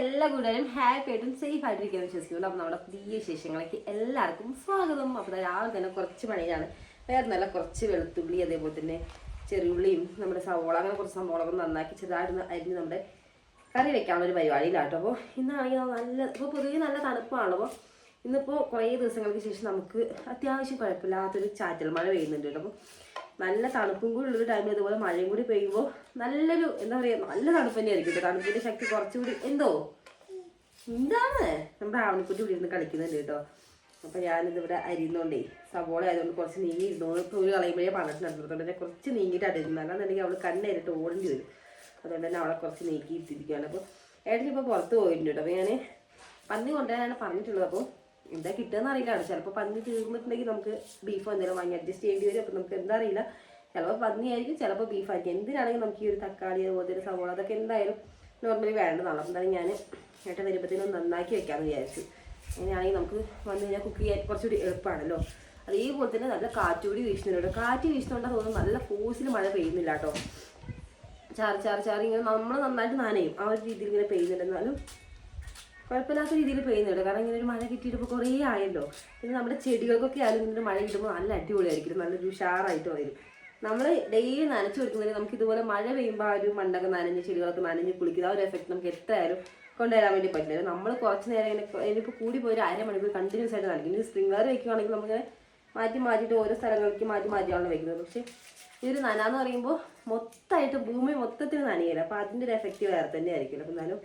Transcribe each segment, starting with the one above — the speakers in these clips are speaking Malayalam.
എല്ലാ കൂട്ടുകാരും ഹാപ്പി ആയിട്ടും സേഫ് ആയിട്ടിരിക്കാൻ വിശ്വസിക്കുന്നു അപ്പോൾ നമ്മുടെ പുതിയ വിശേഷങ്ങളൊക്കെ എല്ലാവർക്കും സ്വാഗതം. അപ്പോൾ രാവിലെ തന്നെ കുറച്ച് പണിയാണ് വേറെ നല്ല കുറച്ച് വെളുത്തുള്ളി അതേപോലെ തന്നെ ചെറിയുള്ളിയും നമ്മുടെ സവോള അങ്ങനെ കുറച്ച് സംഭവങ്ങളൊക്കെ നന്നാക്കി ചെറുതായിട്ട് അരിഞ്ഞ് നമ്മുടെ കറി വെക്കാനുള്ള ഒരു പരിപാടിയിലാട്ടോ അപ്പോൾ ഇന്നാണെങ്കിൽ നല്ല ഇപ്പോൾ പൊതുവെ നല്ല തണുപ്പാണല്ലോ അപ്പോൾ ഇന്നിപ്പോൾ കുറേ ദിവസങ്ങൾക്ക് ശേഷം നമുക്ക് അത്യാവശ്യം കുഴപ്പമില്ലാത്തൊരു ചാറ്റൽ മഴ പെയ്യുന്നുണ്ട് കേട്ടോ. അപ്പോൾ നല്ല തണുപ്പും കൂടി ഉള്ളൊരു ടൈമിൽ അതുപോലെ മഴയും കൂടി പെയ്യുമ്പോൾ നല്ലൊരു എന്താ പറയുക നല്ല തണുപ്പ് തന്നെ ആയിരിക്കും കേട്ടോ തണുപ്പിന്റെ ശക്തി കുറച്ചുകൂടി എന്തോ? എന്താണ്? നമ്മുടെ ആവണിക്കുട്ടി ഇവിടെ ഇരുന്ന് കളിക്കുന്നുണ്ട് കേട്ടോ അപ്പം ഞാനിത് ഇവിടെ അരിയുന്നോണ്ടേ സവോള ആയതുകൊണ്ട് കുറച്ച് നീങ്ങി ഇരുന്നോണ്ട് ഇപ്പോൾ ഒരു കളയുമ്പോഴേ പറഞ്ഞിട്ടുണ്ടായിരുന്നു തന്നെ കുറച്ച് നീങ്ങിയിട്ട് അരിയുന്നു. അല്ലാന്നുണ്ടെങ്കിൽ അവൾ കണ്ണേരിട്ട് ഓടേണ്ടി വരും. അതുകൊണ്ട് തന്നെ അവളെ കുറച്ച് നീക്കി ഇട്ടിരിക്കുകയാണ് അപ്പോൾ ഏട്ടനിപ്പോൾ പുറത്ത് പോയിട്ടുണ്ട് കേട്ടോ അപ്പോൾ ഞാൻ പന്നി കൊണ്ടുവരാനാണ് പറഞ്ഞിട്ടുള്ളത്. അപ്പോൾ എന്താ കിട്ടുകയെന്ന് അറിയില്ല. ചിലപ്പോൾ പന്നി തീർന്നിട്ടുണ്ടെങ്കിൽ നമുക്ക് ബീഫ് എന്തെങ്കിലും വാങ്ങി അഡ്ജസ്റ്റ് ചെയ്യേണ്ടി വരും. അപ്പോൾ നമുക്ക് എന്താ അറിയില്ല. ചിലപ്പോൾ പന്നി ആയിരിക്കും ചിലപ്പോൾ ബീഫ് ആയിരിക്കും. എന്തിനാണെങ്കിലും നമുക്ക് ഈ ഒരു തക്കാളി അതുപോലെ ഒരു സവോള അതൊക്കെ എന്തായാലും നോർമലി വേണ്ടതാണ് എന്തായാലും ഞാൻ ഏട്ടൻ വരുമ്പോഴത്തേനും നന്നാക്കി വെക്കാമെന്ന് വിചാരിച്ചു. അങ്ങനെയാണെങ്കിൽ നമുക്ക് വന്നു കഴിഞ്ഞാൽ കുക്ക് ചെയ്യാൻ കുറച്ചുകൂടി എളുപ്പമാണല്ലോ അതേപോലെ തന്നെ നല്ല കാറ്റുകൂടി വീശുന്നുണ്ട് കാറ്റ് വീശുന്നുണ്ടെന്ന് തോന്നുന്നു നല്ല ഫോഴ്സിൽ മഴ പെയ്യുന്നില്ല കേട്ടോ. ചാർ ചാർ ചാർ ഇങ്ങനെ നമ്മൾ നന്നായിട്ട് നനയും. ആ ഒരു രീതിയിൽ ഇങ്ങനെ പെയ്യുന്നുണ്ട്. എന്നാലും കുഴപ്പമില്ലാത്ത രീതിയിൽ പെയ്യുന്നുണ്ട്. കാരണം ഇങ്ങനെ ഒരു മഴ കിട്ടിയിട്ട് ഇപ്പോൾ കുറേ ആയല്ലോ. പിന്നെ നമ്മുടെ ചെടികൾക്കൊക്കെ ആയാലും ഇങ്ങനെ മഴ കിട്ടുമ്പോൾ നല്ല അടിപൊളിയായിരിക്കും. നല്ലൊരു ഉഷാറായിട്ട് വരും. നമ്മൾ ഡെയിലി നനച്ചു കൊടുക്കുന്നതിന് നമുക്ക് ഇതുപോലെ മഴ പെയ്യുമ്പോൾ ആ ഒരു മണ്ടൊക്കെ നനഞ്ഞ് ചെടികളൊക്കെ നനഞ്ഞ് കുളിക്കുന്ന ആ ഒരു എഫക്റ്റ് നമുക്ക് എത്രയായാലും കൊണ്ടുവരാൻ വേണ്ടി പറ്റില്ല. നമ്മൾ കുറച്ച് നേരം ഇങ്ങനെ ഇനിയിപ്പോൾ കൂടി പോയി ഒരു അരമണിക്കൂർ കണ്ടിന്യൂസ് ആയിട്ട് നനയ്ക്കും. ഇനി സ്പ്രിംഗ്ലർ വെക്കുകയാണെങ്കിൽ നമുക്ക് മാറ്റി മാറ്റിയിട്ട് ഓരോ സ്ഥലങ്ങളിലേക്ക് മാറ്റി മാറ്റിയാണ് വെക്കുന്നത്. പക്ഷേ ഈ ഒരു നന എന്ന് പറയുമ്പോൾ മൊത്തമായിട്ട് ഭൂമി മൊത്തത്തിൽ നനയില്ല അപ്പോൾ അതിന്റെ ഒരു എഫക്റ്റ് വേറെ തന്നെ ആയിരിക്കും അപ്പോൾ എന്നാലും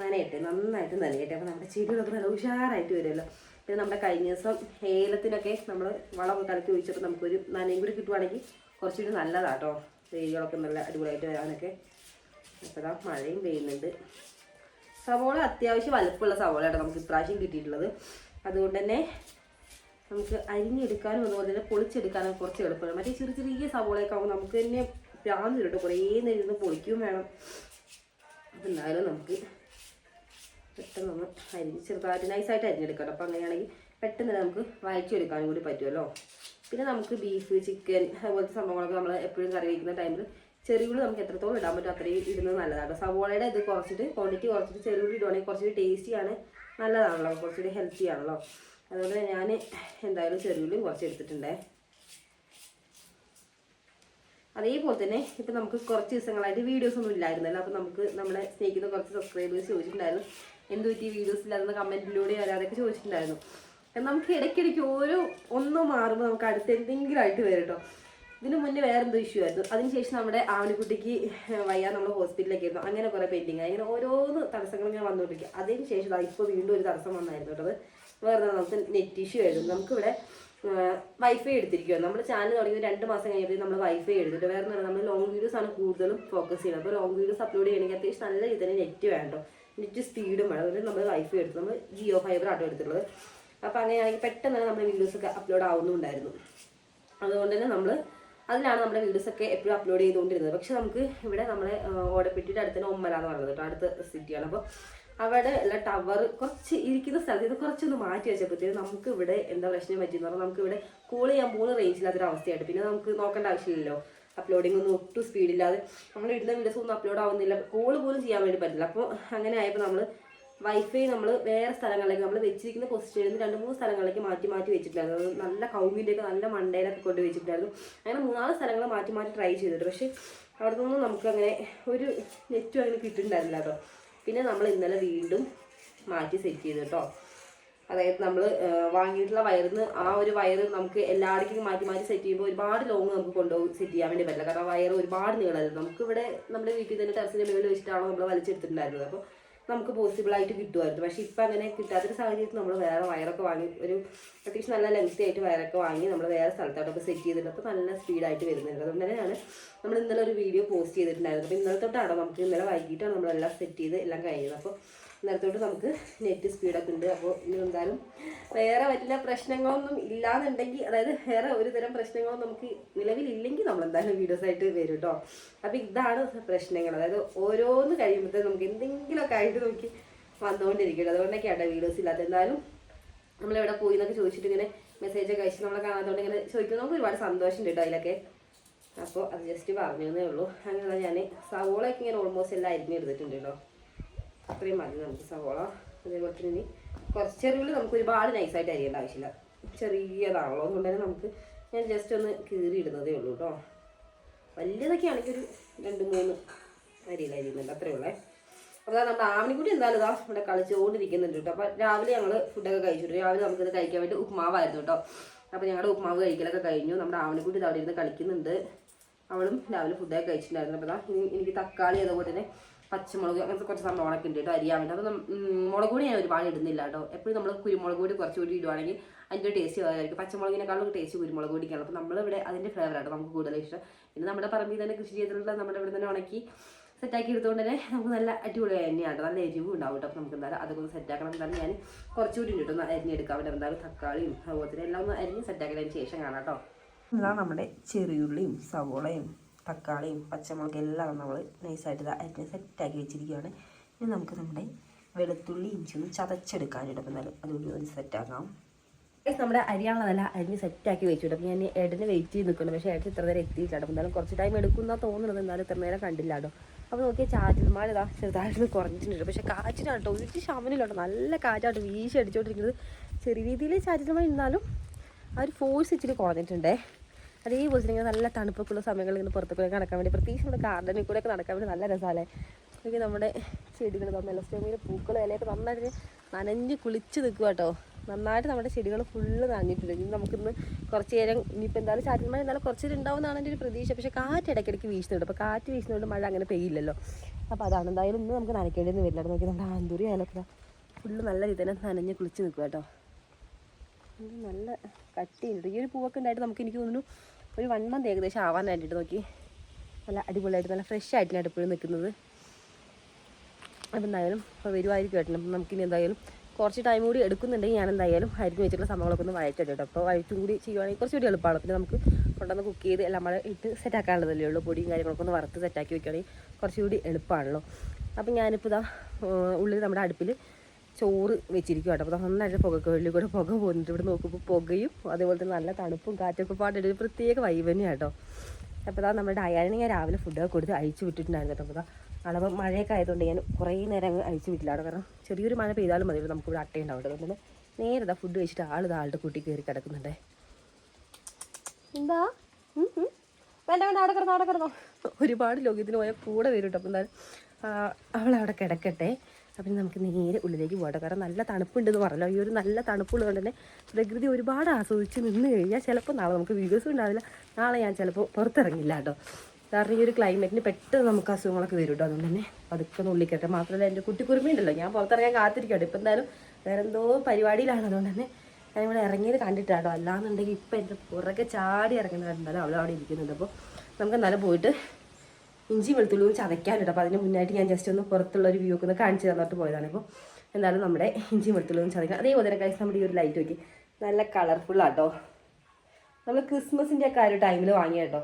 നനയട്ടെ നന്നായിട്ട് നനയട്ടെ. അപ്പോൾ നമ്മുടെ ചെടികളൊക്കെ നല്ല ഉഷാറായിട്ട് വരുമല്ലോ. പിന്നെ നമ്മുടെ കഴിഞ്ഞ ദിവസം ഏലത്തിനൊക്കെ നമ്മൾ വളമൊക്കെ കലക്കി ഒഴിച്ചപ്പോൾ നമുക്കൊരു നനയും കൂടി കിട്ടുവാണെങ്കിൽ കുറച്ചുകൂടി നല്ലതാട്ടോ. ചെടികളൊക്കെ നല്ല അടിപൊളിയായിട്ട് വരാനൊക്കെ. അപ്പോൾ മഴയും പെയ്യുന്നുണ്ട്. സവോള അത്യാവശ്യം വലുപ്പമുള്ള സവോളയാണ് നമുക്ക് ഇപ്രാവശ്യം കിട്ടിയിട്ടുള്ളത്. അതുകൊണ്ട് തന്നെ നമുക്ക് അരിഞ്ഞെടുക്കാനും അതുപോലെ തന്നെ പൊളിച്ചെടുക്കാനും കുറച്ച് എളുപ്പമാണ്. മറ്റേ ചെറിയ ചെറിയ സവോളയൊക്കെ ആകുമ്പോൾ നമുക്ക് തന്നെ ഭ്രാന്ത് കിട്ടും. കുറേ നേരം ഇരുന്ന് പൊളിക്കുകയും വേണം. എന്നാലും നമുക്ക് പെട്ടെന്ന് ഒന്ന് അരിഞ്ഞ് ചെറുതായിട്ട് നൈസായിട്ട് അരിഞ്ഞെടുക്കണം. അപ്പോൾ അങ്ങനെയാണെങ്കിൽ പെട്ടെന്ന് നമുക്ക് വഴച്ചെടുക്കാനും കൂടി പറ്റുമല്ലോ. പിന്നെ നമുക്ക് ബീഫ് ചിക്കൻ അതുപോലത്തെ സംഭവങ്ങളൊക്കെ നമ്മൾ എപ്പോഴും കറി വയ്ക്കുന്ന ടൈമിൽ ചെറിയുള്ളി നമുക്ക് എത്രത്തോളം ഇടാൻ പറ്റും അത്രയും ഇടുന്നത് നല്ലതാണ്. സവോളയുടെ ഇത് കുറച്ചിട്ട് ക്വാണ്ടിറ്റി കുറച്ചിട്ട് ചെറിയുള്ളി ഇടുവാണെങ്കിൽ കുറച്ചുകൂടി ടേസ്റ്റിയാണ് നല്ലതാണല്ലോ. കുറച്ചുകൂടി ഹെൽത്തി ആണല്ലോ. അതുകൊണ്ട് ഞാൻ എന്തായാലും ചെറിയുള്ളിയും കുറച്ച് എടുത്തിട്ടുണ്ടേ അതേപോലെ തന്നെ ഇപ്പം നമുക്ക് കുറച്ച് ദിവസങ്ങളായിട്ട് വീഡിയോസ് ഒന്നും ഇല്ലായിരുന്നല്ലോ. അപ്പം നമുക്ക് നമ്മളെ സ്നേഹിക്കുന്ന കുറച്ച് സബ്സ്ക്രൈബേഴ്സ് ചോദിച്ചിട്ടുണ്ടായിരുന്നു. എന്ത് പറ്റി വീഡിയോസ് ഇല്ലാതെന്ന് കമന്റിലൂടെ വരാതൊക്കെ ചോദിച്ചിട്ടുണ്ടായിരുന്നു. നമുക്ക് ഇടയ്ക്കിടയ്ക്ക് ഓരോ ഒന്ന് മാറുമ്പോൾ നമുക്ക് അടുത്ത് എന്തെങ്കിലും ആയിട്ട് വരും കേട്ടോ ഇതിനു മുന്നേ വേറെന്തോ ഇഷ്യൂ ആയിരുന്നു. അതിനുശേഷം നമ്മുടെ ആവണിക്കുട്ടിക്ക് വയ്യ നമ്മൾ ഹോസ്പിറ്റലിലേക്ക് ആയിരുന്നു. അങ്ങനെ കുറേ പെൻഡിങ് അങ്ങനെ ഓരോന്ന് തടസ്സങ്ങൾ ഇങ്ങനെ വന്നുകൊണ്ടിരിക്കുക അതിന് ശേഷം ഇപ്പോൾ വീണ്ടും ഒരു തടസ്സം വന്നായിരുന്നു കേട്ടോ അത്. വേറെ നമുക്ക് നെറ്റ് ഇഷ്യൂ ആയിരുന്നു. നമുക്കിവിടെ വൈഫൈ എടുത്തിരിക്കുകയാണ് നമ്മൾ ചാനൽ തുടങ്ങി രണ്ട് മാസം കഴിഞ്ഞപ്പോൾ നമ്മൾ വൈഫൈ എടുത്തിട്ട് വേറെ നമ്മൾ ലോങ് വീഡിയോസ് ആണ് കൂടുതലും ഫോക്കസ് ചെയ്യുന്നത്. അപ്പോൾ ലോങ് വീഡിയോസ് അപ്ലോഡ് ചെയ്യണമെങ്കിൽ അത്യാവശ്യം നല്ല രീതിയിൽ നെറ്റ് വേണ്ടോ നെറ്റ് സ്പീഡും വേണം. അതുകൊണ്ട് നമ്മൾ വൈഫൈ എടുത്തു നമ്മൾ ജിയോ ഫൈബർ ആട്ടോ എടുത്തിട്ടുള്ളത്. അപ്പോൾ അങ്ങനെയാണെങ്കിൽ പെട്ടെന്ന് തന്നെ നമ്മുടെ വീഡിയോസ് ഒക്കെ അപ്ലോഡ് ആവുന്നുണ്ടായിരുന്നു. അതുകൊണ്ട് തന്നെ നമ്മൾ അതിലാണ് നമ്മുടെ വീഡിയോസ് ഒക്കെ എപ്പോഴും അപ്ലോഡ് ചെയ്തുകൊണ്ടിരുന്നത്. പക്ഷെ നമുക്ക് ഇവിടെ നമ്മളെ ഓടപ്പെട്ടിയുടെ അടുത്ത് തന്നെ ഒമ്മല എന്ന് പറയുന്നത് കേട്ടോ അടുത്ത സിറ്റിയാണ് അപ്പോൾ അവിടെ ഉള്ള ടവർ കുറച്ച് ഇരിക്കുന്ന സ്ഥലത്ത് ഇത് കുറച്ചൊന്ന് മാറ്റി വെച്ചപ്പോഴത്തേക്കും നമുക്ക് ഇവിടെ എന്താ പ്രശ്നം പറ്റിയെന്ന് പറഞ്ഞാൽ നമുക്ക് ഇവിടെ കൂൾ ചെയ്യാൻ പോകുന്ന റേഞ്ചില്ലാത്തൊരു അവസ്ഥയായിട്ട് പിന്നെ നമുക്ക് നോക്കേണ്ട ആവശ്യമില്ലല്ലോ. അപ്ലോഡിംഗ് ഒന്നും ഒട്ടും സ്പീഡില്ലാതെ നമ്മൾ ഇടുന്ന വീഡിയോസ് ഒന്നും അപ്ലോഡ് ആവുന്നില്ല. കോൾ പോലും ചെയ്യാൻ വേണ്ടി പറ്റില്ല. അപ്പോൾ അങ്ങനെ ആയപ്പോൾ നമ്മൾ വൈഫൈ നമ്മൾ വേറെ സ്ഥലങ്ങളിലേക്ക് നമ്മൾ വെച്ചിരിക്കുന്ന പൊസിഷനിൽ നിന്ന് രണ്ട് മൂന്ന് സ്ഥലങ്ങളിലേക്ക് മാറ്റി മാറ്റി വെച്ചിട്ടുണ്ടായിരുന്നു അത് നല്ല കൗമിന്റെയൊക്കെ നല്ല മണ്ടയിലൊക്കെ കൊണ്ട് വെച്ചിട്ടുണ്ടായിരുന്നു അങ്ങനെ മൂന്നാൽ സ്ഥലങ്ങൾ മാറ്റി മാറ്റി ട്രൈ ചെയ്തിട്ട് പക്ഷേ അവിടെ നിന്നും നമുക്കങ്ങനെ ഒരു നെറ്റും അങ്ങനെ കിട്ടുന്നുണ്ടായിരുന്നില്ല കേട്ടോ. പിന്നെ നമ്മൾ ഇന്നലെ വീണ്ടും മാറ്റി സെറ്റ് ചെയ്തു കേട്ടോ. അതായത് നമ്മൾ വാങ്ങിയിട്ടുള്ള വയറിന്ന് ആ ഒരു വയറ് നമുക്ക് എല്ലാവർക്കും മാറ്റി മാറ്റി സെറ്റ് ചെയ്യുമ്പോൾ ഒരുപാട് ലോങ് നമുക്ക് കൊണ്ടുപോയി സെറ്റ് ചെയ്യാൻ വേണ്ടി പറ്റില്ല. കാരണം വയറ് ഒരുപാട് നീളമായിരുന്നു നമുക്ക് ഇവിടെ നമ്മുടെ വീട്ടിൽ തന്നെ ടെറസിന്റെ മുകളിൽ വെച്ചിട്ടാണോ നമ്മൾ വലിച്ചെടുത്തിട്ടുണ്ടായിരുന്നത്. അപ്പോൾ നമുക്ക് പോസിബിൾ ആയിട്ട് കിട്ടുമായിരുന്നു. പക്ഷേ ഇപ്പം അങ്ങനെ കിട്ടാത്തൊരു സാഹചര്യത്തിൽ നമ്മൾ വേറെ വയറൊക്കെ വാങ്ങി ഒരു അത്യാവശ്യം നല്ല ലെങ്തി ആയിട്ട് വയറൊക്കെ വാങ്ങി നമ്മൾ വേറെ സ്ഥലത്തോട്ടൊക്കെ സെറ്റ് ചെയ്തിട്ടുണ്ട് അപ്പോൾ നല്ല സ്പീഡായിട്ട് വരുന്നുണ്ട്. അതുകൊണ്ട് തന്നെയാണ് നമ്മൾ ഇന്നലെ ഒരു വീഡിയോ പോസ്റ്റ് ചെയ്തിട്ടുണ്ടായിരുന്നത്. അപ്പോൾ ഇന്നലെ തൊട്ടാണ് നമുക്ക് ഇന്നലെ വൈകിട്ടാണ് നമ്മളെല്ലാം സെറ്റ് ചെയ്ത് എല്ലാം കഴിഞ്ഞത്. അപ്പോൾ നേരത്തോട്ട് നമുക്ക് നെറ്റ് സ്പീഡൊക്കെ ഉണ്ട്. അപ്പോൾ ഇനി എന്തായാലും വേറെ വലിയ പ്രശ്നങ്ങളൊന്നും ഇല്ലാന്നുണ്ടെങ്കിൽ അതായത് വേറെ ഒരു തരം പ്രശ്നങ്ങളൊന്നും നമുക്ക് നിലവിലില്ലെങ്കിൽ നമ്മൾ എന്തായാലും വീഡിയോസ് ആയിട്ട് വരും കേട്ടോ അപ്പോൾ ഇതാണ് പ്രശ്നങ്ങൾ. അതായത് ഓരോന്ന് കഴിയുമ്പോഴത്തേക്കും നമുക്ക് എന്തെങ്കിലുമൊക്കെ ആയിട്ട് നോക്കി വന്നുകൊണ്ടിരിക്കും അതുകൊണ്ടൊക്കെയാണ് വീഡിയോസ് ഇല്ലാത്ത എന്തായാലും നമ്മളെവിടെ പോയി എന്നൊക്കെ ചോദിച്ചിട്ട് ഇങ്ങനെ മെസ്സേജ് ഒക്കെ അയച്ച് നമ്മളെ കാണാത്തതുകൊണ്ട് ഇങ്ങനെ ചോദിക്കുന്നത് നമുക്ക് ഒരുപാട് സന്തോഷമുണ്ട് കേട്ടോ അതിലൊക്കെ. അപ്പോൾ അത് ജസ്റ്റ് പറഞ്ഞതേ ഉള്ളൂ. അങ്ങനെ ഞാൻ സവോളയൊക്കെ ഇങ്ങനെ ഓൾമോസ്റ്റ് എല്ലാം അരിഞ്ഞെടുത്തിട്ടുണ്ട് കേട്ടോ ഇത്രയും മതി നമുക്ക് സവോള അതേപോലെ തന്നെ ഇനി കുറച്ച് ചെറുള്ളി നമുക്ക് ഒരുപാട് നൈസായിട്ട് അരിയേണ്ട ആവശ്യമില്ല. ചെറിയതാണല്ലോ അതുകൊണ്ട് തന്നെ നമുക്ക് ഞാൻ ജസ്റ്റ് ഒന്ന് കീറി ഇടുന്നതേ ഉള്ളൂ കേട്ടോ വലിയതൊക്കെ ആണെങ്കിൽ ഒരു രണ്ട് മൂന്ന് അരിയിൽ അരിയുന്നുണ്ട് അത്രേ ഉള്ളേ. അപ്പോൾ നമ്മുടെ ആവണിക്കുട്ടി എന്തായാലും ഇതാ ഇവിടെ കളിച്ചുകൊണ്ടിരിക്കുന്നുണ്ട് കേട്ടോ അപ്പോൾ രാവിലെ ഞങ്ങൾ ഫുഡൊക്കെ കഴിച്ചിട്ട് രാവിലെ നമുക്കിത് കഴിക്കാൻ വേണ്ടി ഉപ്മാവായിരുന്നു കേട്ടോ അപ്പോൾ ഞങ്ങളുടെ ഉപ്മാവ് കഴിക്കലൊക്കെ കഴിഞ്ഞു. നമ്മുടെ ആവണിക്കുട്ടി ഇത് അവിടെ ഇരുന്ന് കളിക്കുന്നുണ്ട്. അവളും രാവിലെ ഫുഡൊക്കെ കഴിച്ചിട്ടുണ്ടായിരുന്നു. അപ്പോൾ ഇനി എനിക്ക് തക്കാളി അതുപോലെ തന്നെ പച്ചമുളക് അങ്ങനത്തെ കുറച്ച് സംഭവങ്ങളൊക്കെ ഉണ്ട് കേട്ടോ അരിയാൻ വേണ്ടി അപ്പോൾ മുളക് പൊടി ഞാൻ ഒരുപാട് ഇടുന്നില്ല കേട്ടോ. എപ്പോഴും നമ്മൾ കുരുമുളക് പൊടി കുറച്ചുകൂടി ഇടുവാണെങ്കിൽ അതിന്റെ ടേസ്റ്റ് വേറെയായിരിക്കും. പച്ചമുളകിനേക്കാളും ടേസ്റ്റ് കുരുമുളക് പൊടിക്കാണ്. അപ്പോൾ നമ്മളിവിടെ അതിന്റെ ഫ്ലേവറാണ് നമുക്ക് കൂടുതൽ ഇഷ്ടം. പിന്നെ നമ്മുടെ പറമ്പിൽ തന്നെ കൃഷി ചെയ്തിട്ടുള്ള നമ്മുടെ ഇവിടെ തന്നെ ഉണക്കി സെറ്റാക്കി എടുത്തുകൊണ്ട് തന്നെ നമുക്ക് നല്ല അടിപൊളി തന്നെയാണ് നല്ല എരിവും ഉണ്ടാവും കേട്ടോ. നമുക്ക് എന്തായാലും അതൊക്കെ സെറ്റാക്കണം എന്തായാലും ഞാൻ കുറച്ചുകൂടി കേട്ടോ. അരിഞ്ഞെടുക്കാം അവിടെ എന്തായാലും തക്കാളിയും അതുപോലെ തന്നെ എല്ലാം ഒന്ന് അരിഞ്ഞ് സെറ്റാക്കിയതിന് ശേഷം കാണാം കേട്ടോ. നമ്മുടെ ചെറിയുള്ളിയും സവോളയും. തക്കാളിയും പച്ചമുളകും എല്ലാം നമ്മൾ നൈസായിട്ട് അരിഞ്ഞ് സെറ്റാക്കി വെച്ചിരിക്കുകയാണ് ഇനി നമുക്ക് നമ്മുടെ വെളുത്തുള്ളി ഇഞ്ചി ഒന്ന് എന്നാലും അതുകൂടി ഒന്ന് സെറ്റാക്കാം നമ്മുടെ അരിയാണുള്ളതല്ല അരിഞ്ഞ് സെറ്റാക്കി വെച്ചിട്ട് അപ്പം ഞാൻ ഏട്ടനെ വെയിറ്റ് ചെയ്ത് നിൽക്കണം പക്ഷേ ഏട്ടൻ ഇത്ര നേരം എത്തിയിട്ടാണ് അപ്പം എന്തായാലും കുറച്ച് ടൈം എടുക്കുന്ന തോന്നുന്നത് എന്നാലും ഇത്ര നേരം കണ്ടില്ല കേട്ടോ. അപ്പോൾ നോക്കിയാൽ ചാറ്റിൽ മഴ ഇതാ ചെറുതായിട്ട് കുറഞ്ഞിട്ടുണ്ട് പക്ഷേ കാറ്റിനാണ് കേട്ടോ. ഒരു ശമനില്ല കേട്ടോ. നല്ല കാറ്റായിട്ട് വീശി അടിച്ചുകൊണ്ടിരിക്കുന്നത് ചെറിയ രീതിയിൽ ചാറ്റിൽ മഴ ഉണ്ടാലും ആ ഒരു ഫോഴ്സ് ഇച്ചിരി കുറഞ്ഞിട്ടുണ്ടേ. അതേപോലെ തന്നെ നല്ല തണുപ്പൊക്കെയുള്ള സമയങ്ങളിൽ ഇങ്ങനെ പുറത്തൊക്കെ നടക്കാൻ വേണ്ടി പ്രത്യേകിച്ച് നമ്മുടെ ഗാർഡനിൽ കൂടെ ഒക്കെ നടക്കാൻ വേണ്ടി നല്ല രസമല്ലേ? എനിക്ക് നമ്മുടെ ചെടികൾ മെലസ്റ്റോമിയുടെ പൂക്കളും ഇലയൊക്കെ നന്നായിട്ട് നനഞ്ഞ് കുളിച്ച് നിൽക്കുക കേട്ടോ. നന്നായിട്ട് നമ്മുടെ ചെടികൾ ഫുള്ള് നനഞ്ഞിട്ടുണ്ട്. ഇനി നമുക്കിന്ന് കുറച്ച് നേരം ഇനിയിപ്പോൾ എന്തായാലും ചാറ്റൽ മഴ എന്തായാലും കുറച്ച് നേരം ഉണ്ടാവുമെന്നാണ് എന്റെ ഒരു പ്രതീക്ഷ. പക്ഷേ കാറ്റ് ഇടയ്ക്കിടയ്ക്ക് വീശുന്നുണ്ട്. അപ്പോൾ കാറ്റ് വീശുന്നതുകൊണ്ട് മഴ അങ്ങനെ പെയ്യില്ലല്ലോ. അപ്പോൾ അതാണ് എന്തായാലും ഇന്ന് നമുക്ക് നനയ്ക്കേണ്ടി വരില്ല. നോക്കി നമ്മുടെ ആന്തൂരി ആയാലൊക്കെ ഫുള്ള് നല്ല രീതിയിൽ നനഞ്ഞ് കുളിച്ച് നിൽക്കുക കേട്ടോ. നല്ല കട്ടിയുണ്ട്. ഈ ഒരു പൂവൊക്കെ ഉണ്ടായിട്ട് നമുക്ക് എനിക്ക് തോന്നുന്നു ഒരു വൺ മന്ത് ഏകദേശം ആവാനായിട്ട് നോക്കി. നല്ല അടിപൊളിയായിട്ട് നല്ല ഫ്രഷ് ആയിട്ടാണ് എപ്പോഴും നിൽക്കുന്നത്. അപ്പം എന്തായാലും ഇപ്പോൾ വരുമായിരിക്കും കേട്ടോ അപ്പം നമുക്കിനി എന്തായാലും കുറച്ച് ടൈം കൂടി എടുക്കുന്നുണ്ടെങ്കിൽ ഞാൻ എന്തായാലും അരിഞ്ഞ് വെച്ചിട്ടുള്ള സംഭവങ്ങളൊക്കെ ഒന്ന് വഴറ്റിട്ട് കേട്ടോ അപ്പോൾ വഴറ്റും കൂടി ചെയ്യുവാണെങ്കിൽ കുറച്ചുകൂടി എളുപ്പമാണ്. പിന്നെ നമുക്ക് കൊണ്ടുവന്ന് കുക്ക് ചെയ്ത് എല്ലാം കൂടെ ഇട്ട് സെറ്റാക്കാനുള്ളതല്ലേ ഉള്ളൂ. പൊടിയും കാര്യങ്ങളൊക്കെ ഒന്ന് വറുത്ത് സെറ്റാക്കി വെക്കുകയാണെങ്കിൽ കുറച്ചുകൂടി എളുപ്പമാണല്ലോ. അപ്പം ഞാനിപ്പോൾ ഇതാ ഉള്ളിൽ നമ്മുടെ അടുപ്പിൽ ചോറ് വെച്ചിരിക്കും കേട്ടോ. അപ്പോൾ നന്നായിട്ട് പുകക്ക് വെള്ളി കൂടെ പുക പോകുന്നുണ്ട് ഇവിടെ നോക്കുമ്പോൾ പുകയും അതേപോലെ തന്നെ നല്ല തണുപ്പും കാറ്റൊക്കെ പാടിട്ട് ഒരു പ്രത്യേക വൈബ് തന്നെയാണ് കേട്ടോ. അപ്പോൾ അതാ നമ്മുടെ അയാളിനെ ഞാൻ രാവിലെ ഫുഡൊക്കെ കൊടുത്ത് അയച്ചു വിട്ടിട്ടുണ്ടായിരുന്നു കേട്ടോ. അപ്പോൾ അളവ് മഴയൊക്കെ ആയതുകൊണ്ട് ഞാൻ കുറേ നേരം അങ്ങ് അയച്ചു വിട്ടില്ല കേട്ടോ. കാരണം ചെറിയൊരു മഴ പെയ്താലും മതി. നമുക്ക് ഇവിടെ അട്ടയുണ്ടാവും അതുകൊണ്ട് നേരെ ഇതാ ഫുഡ് കഴിച്ചിട്ട് ആൾ ഇതാ ആളുടെ കൂട്ടി കയറി കിടക്കുന്നുണ്ടേ. എന്താ. വേണ്ട വേണ്ട അവിടെ കിടന്നോ അവിടെ കിടന്നോ. ഒരുപാട് ലോകത്തിന് പോയാൽ കൂടെ വരും കേട്ടോ. അപ്പം എന്തായാലും അവളവിടെ കിടക്കട്ടെ. അപ്പം നമുക്ക് നേരെ ഉള്ളിലേക്ക് പോകട്ടെ കാരണം നല്ല തണുപ്പുണ്ടെന്ന് പറഞ്ഞല്ലോ. ഈ ഒരു നല്ല തണുപ്പുള്ളത് തന്നെ പ്രകൃതി ഒരുപാട് ആസ്വദിച്ച് നിന്ന് കഴിഞ്ഞാൽ ചിലപ്പോൾ നാളെ നമുക്ക് വീഡിയോസും ഉണ്ടാവില്ല. നാളെ ഞാൻ ചിലപ്പോൾ പുറത്തിറങ്ങില്ല കേട്ടോ. കാരണം ഈ ഒരു ക്ലൈമറ്റിന് പെട്ടെന്ന് നമുക്ക് അസുഖങ്ങളൊക്കെ വരും കേട്ടോ. അതുകൊണ്ട് തന്നെ പതുക്കെ നുള്ളിക്കട്ടെ മാത്രമല്ല എന്റെ കുട്ടിക്കുറുമി ഉണ്ടല്ലോ ഞാൻ പുറത്തിറങ്ങാൻ കാത്തിരിക്കട്ടെ ഇപ്പം എന്തായാലും വേറെ എന്തോ പരിപാടിയിലാണ്. അതുകൊണ്ട് തന്നെ ഞാൻ ഇവിടെ ഇറങ്ങിയത് കണ്ടിട്ടാട്ടോ അല്ലാന്നുണ്ടെങ്കിൽ ഇപ്പം എന്റെ പുറകെ ചാടി ഇറങ്ങുന്നുണ്ടാലും കണ്ടല്ലോ അവിടെ ഇരിക്കുന്നുണ്ട്. അപ്പോൾ നമുക്ക് എന്നാലും പോയിട്ട് ഇഞ്ചി വെളുത്തുള്ളിയും ചതയ്ക്കാനുണ്ട് അപ്പോൾ അതിന് മുന്നായിട്ട് ഞാൻ ജസ്റ്റ് ഒന്ന് പുറത്തുള്ള ഒരു വ്യൂ ഒക്കെ ഒന്ന് കാണിച്ചു തന്നിട്ട് പോയതാണ്. അപ്പോൾ എന്തായാലും നമ്മുടെ ഇഞ്ചി വെളുത്തുള്ളിയും ചതയ്ക്കാം അതേപോലെ തന്നെ കഴിച്ച് നമ്മുടെ ഈ ഒരു ലൈറ്റ് നോക്കി. നല്ല കളർഫുൾ ആട്ടോ. നമ്മൾ ക്രിസ്മസിന്റെ ഒക്കെ ആ ഒരു ടൈമിൽ വാങ്ങിയ കേട്ടോ.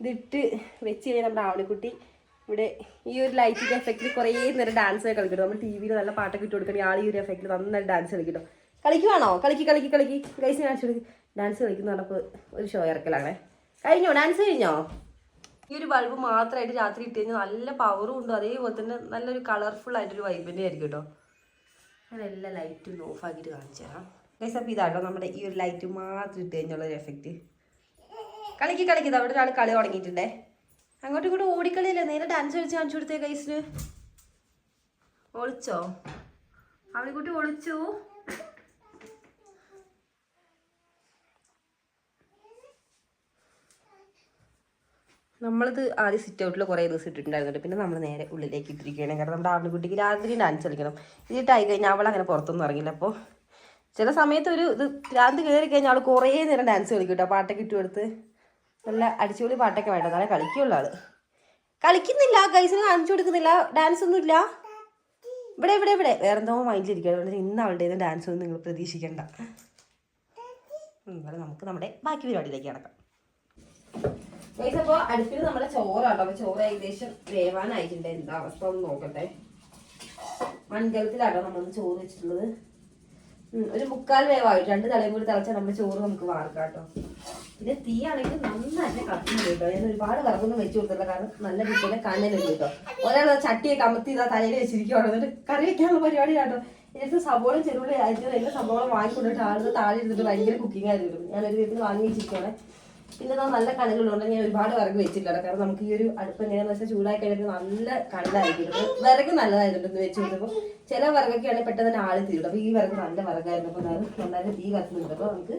ഇതിട്ട് വെച്ച് കഴിഞ്ഞാൽ നമ്മുടെ ആവണിക്കുട്ടി ഇവിടെ ഈ ഒരു ലൈറ്റിന്റെ എഫക്റ്റിൽ കുറേ നേരം ഡാൻസ് ഒക്കെ കളിക്കട്ടോ നമ്മൾ ടി വിയിൽ നല്ല പാട്ടൊക്കെ ഇട്ട് കൊടുക്കണമെങ്കിൽ ആൾ ഈ ഒരു എഫക്റ്റിൽ നന്നായിട്ട് ഡാൻസ് കളിക്കട്ടോ കളിക്കുവാണോ? കളിക്ക് കളിക്ക് കളിക്ക്. ഗൈസ് ഡാൻസ് കളിക്കുന്ന പറഞ്ഞപ്പോൾ ഒരു ഷോ ഇറക്കലാണേ. കഴിഞ്ഞോ? ഡാൻസ് കഴിഞ്ഞോ? ഈ ഒരു ബൾബ് മാത്രമായിട്ട് രാത്രി ഇട്ട് കഴിഞ്ഞാൽ നല്ല പവറും ഉണ്ട്. അതേപോലെ തന്നെ നല്ലൊരു കളർഫുൾ ആയിട്ടൊരു വൈബ് തന്നെ ആയിരിക്കും കേട്ടോ. ഞാൻ എല്ലാ ലൈറ്റും ഓഫ് ആക്കിയിട്ട് കാണിച്ചു തരാം. ഗൈസ് അപ്പോൾ ഇതാട്ടോ നമ്മുടെ ഈ ഒരു ലൈറ്റ് മാത്രം ഇട്ട് കഴിഞ്ഞുള്ള ഒരു എഫക്റ്റ് കളിക്ക് കളിക്കുന്നത് അവിടെ ഒരാൾ കളി തുടങ്ങിയിട്ടുണ്ടേ. അങ്ങോട്ടും ഇങ്ങോട്ടും ഓടിക്കളിയല്ലേ? നേരെ ഡാൻസ് കളിച്ച് കാണിച്ചു കൊടുത്തേ ഗൈസിന് ഒളിച്ചോ? അവളെ കുട്ടി ഒളിച്ചു. നമ്മളിത് ആദ്യം സിറ്റ് ഔട്ടിൽ കുറേ ദിവസം ഇട്ടിട്ടുണ്ടായിരുന്നു പിന്നെ നമ്മൾ നേരെ ഉള്ളിലേക്ക് ഇട്ടിരിക്കുകയാണ്. കാരണം നമ്മുടെ ആൺകുട്ടിക്ക് രാത്രി ഡാൻസ് കളിക്കണം. ഇതിട്ടായി കഴിഞ്ഞാൽ അവൾ അങ്ങനെ പുറത്തൊന്നും ഇറങ്ങില്ല. അപ്പോൾ ചില സമയത്ത് ഒരു ഇത് ഭ്രാന്ത് കയറി കഴിഞ്ഞാൽ അവൾ കുറേ നേരം ഡാൻസ് കളിക്കും കേട്ടോ പാട്ടൊക്കെ ഇട്ട് കൊടുത്ത് നല്ല അടിച്ചുപൊളി പാട്ടൊക്കെ വേണ്ട. നല്ല കളിക്കുള്ള ആൾ. കളിക്കുന്നില്ല ഗൈസിന് കാണിച്ചു കൊടുക്കുന്നില്ല. ഡാൻസ് ഒന്നും ഇല്ല. ഇവിടെ ഇവിടെ ഇവിടെ. വേറെന്തോ മൈൻഡിലിരിക്കുക അതുകൊണ്ട് ഇന്ന് അവളുടെ ഡാൻസ് ഒന്നും നിങ്ങൾ പ്രതീക്ഷിക്കേണ്ട. നമുക്ക് നമ്മുടെ ബാക്കി പരിപാടിയിലേക്ക് കിടക്കാം. ഗൈസ് അപ്പോൾ അടുപ്പിൽ നമ്മുടെ ചോറാട്ടോ. അപ്പൊ ചോറ് ഏകദേശം വേവാനായിട്ടുണ്ട്. എന്താ അവസ്ഥ ഒന്ന് നോക്കട്ടെ. മൺകലത്തിലാട്ടോ നമ്മൾ ചോറ് വെച്ചിട്ടുള്ളത്. ഒരു മുക്കാൽ വേവായിട്ട് രണ്ട് തലയും കൂടി തിളച്ചാൽ നമ്മുടെ ചോറ് നമുക്ക് വാർക്കാം കേട്ടോ പിന്നെ തീ ആണെങ്കിൽ നന്നായിട്ട് കത്തുന്നുണ്ട് കേട്ടോ. ഞാൻ ഒരുപാട് കറക്കൊന്നും വെച്ച് കൊടുത്തില്ല കാരണം നല്ല രീതിയിൽ കനലുണ്ട് കേട്ടോ. ഒരാൾ ചട്ടിയൊക്കെ അമർത്തി ഇതാ തലയിൽ വെച്ചിരിക്കുവാണോ. എന്നിട്ട് കറി വെക്കാനുള്ള പരിപാടി കേട്ടോ എനിക്ക് സവോളം ചെറുപുള്ളി അരിഞ്ഞത്. എല്ലാ സംഭവം വാങ്ങിക്കൊണ്ടിട്ട് ആളുകൾ താഴെ ഇരുന്നിട്ട് ഭയങ്കര കുക്കിംഗ് ആയിരുന്നു. ഞാനൊരു വീട്ടിൽ വാങ്ങി വെച്ചിരിക്കുവാണ്. പിന്നെ നമ്മൾ നല്ല കനലുള്ളതുകൊണ്ട് ഞാൻ ഒരുപാട് വിറക് വെച്ചിട്ടില്ല കാരണം നമുക്ക് ഈ ഒരു അടുപ്പ് എങ്ങനെയാണെന്ന് വെച്ചാൽ ചൂടായി കഴിഞ്ഞിട്ട് നല്ല കനലായിരിക്കും. വിറക് ഇത് വെച്ച് കൊടുത്തപ്പോൾ ചില വിറകൊക്കെ ആണെങ്കിൽ പെട്ടെന്ന് തന്നെ ആളി തീരും. അപ്പോൾ ഈ വിറക് നല്ല വിറകായിരുന്നു. അപ്പോൾ നന്നായിട്ട് തീ കത്തുന്നുണ്ട് അപ്പോൾ നമുക്ക്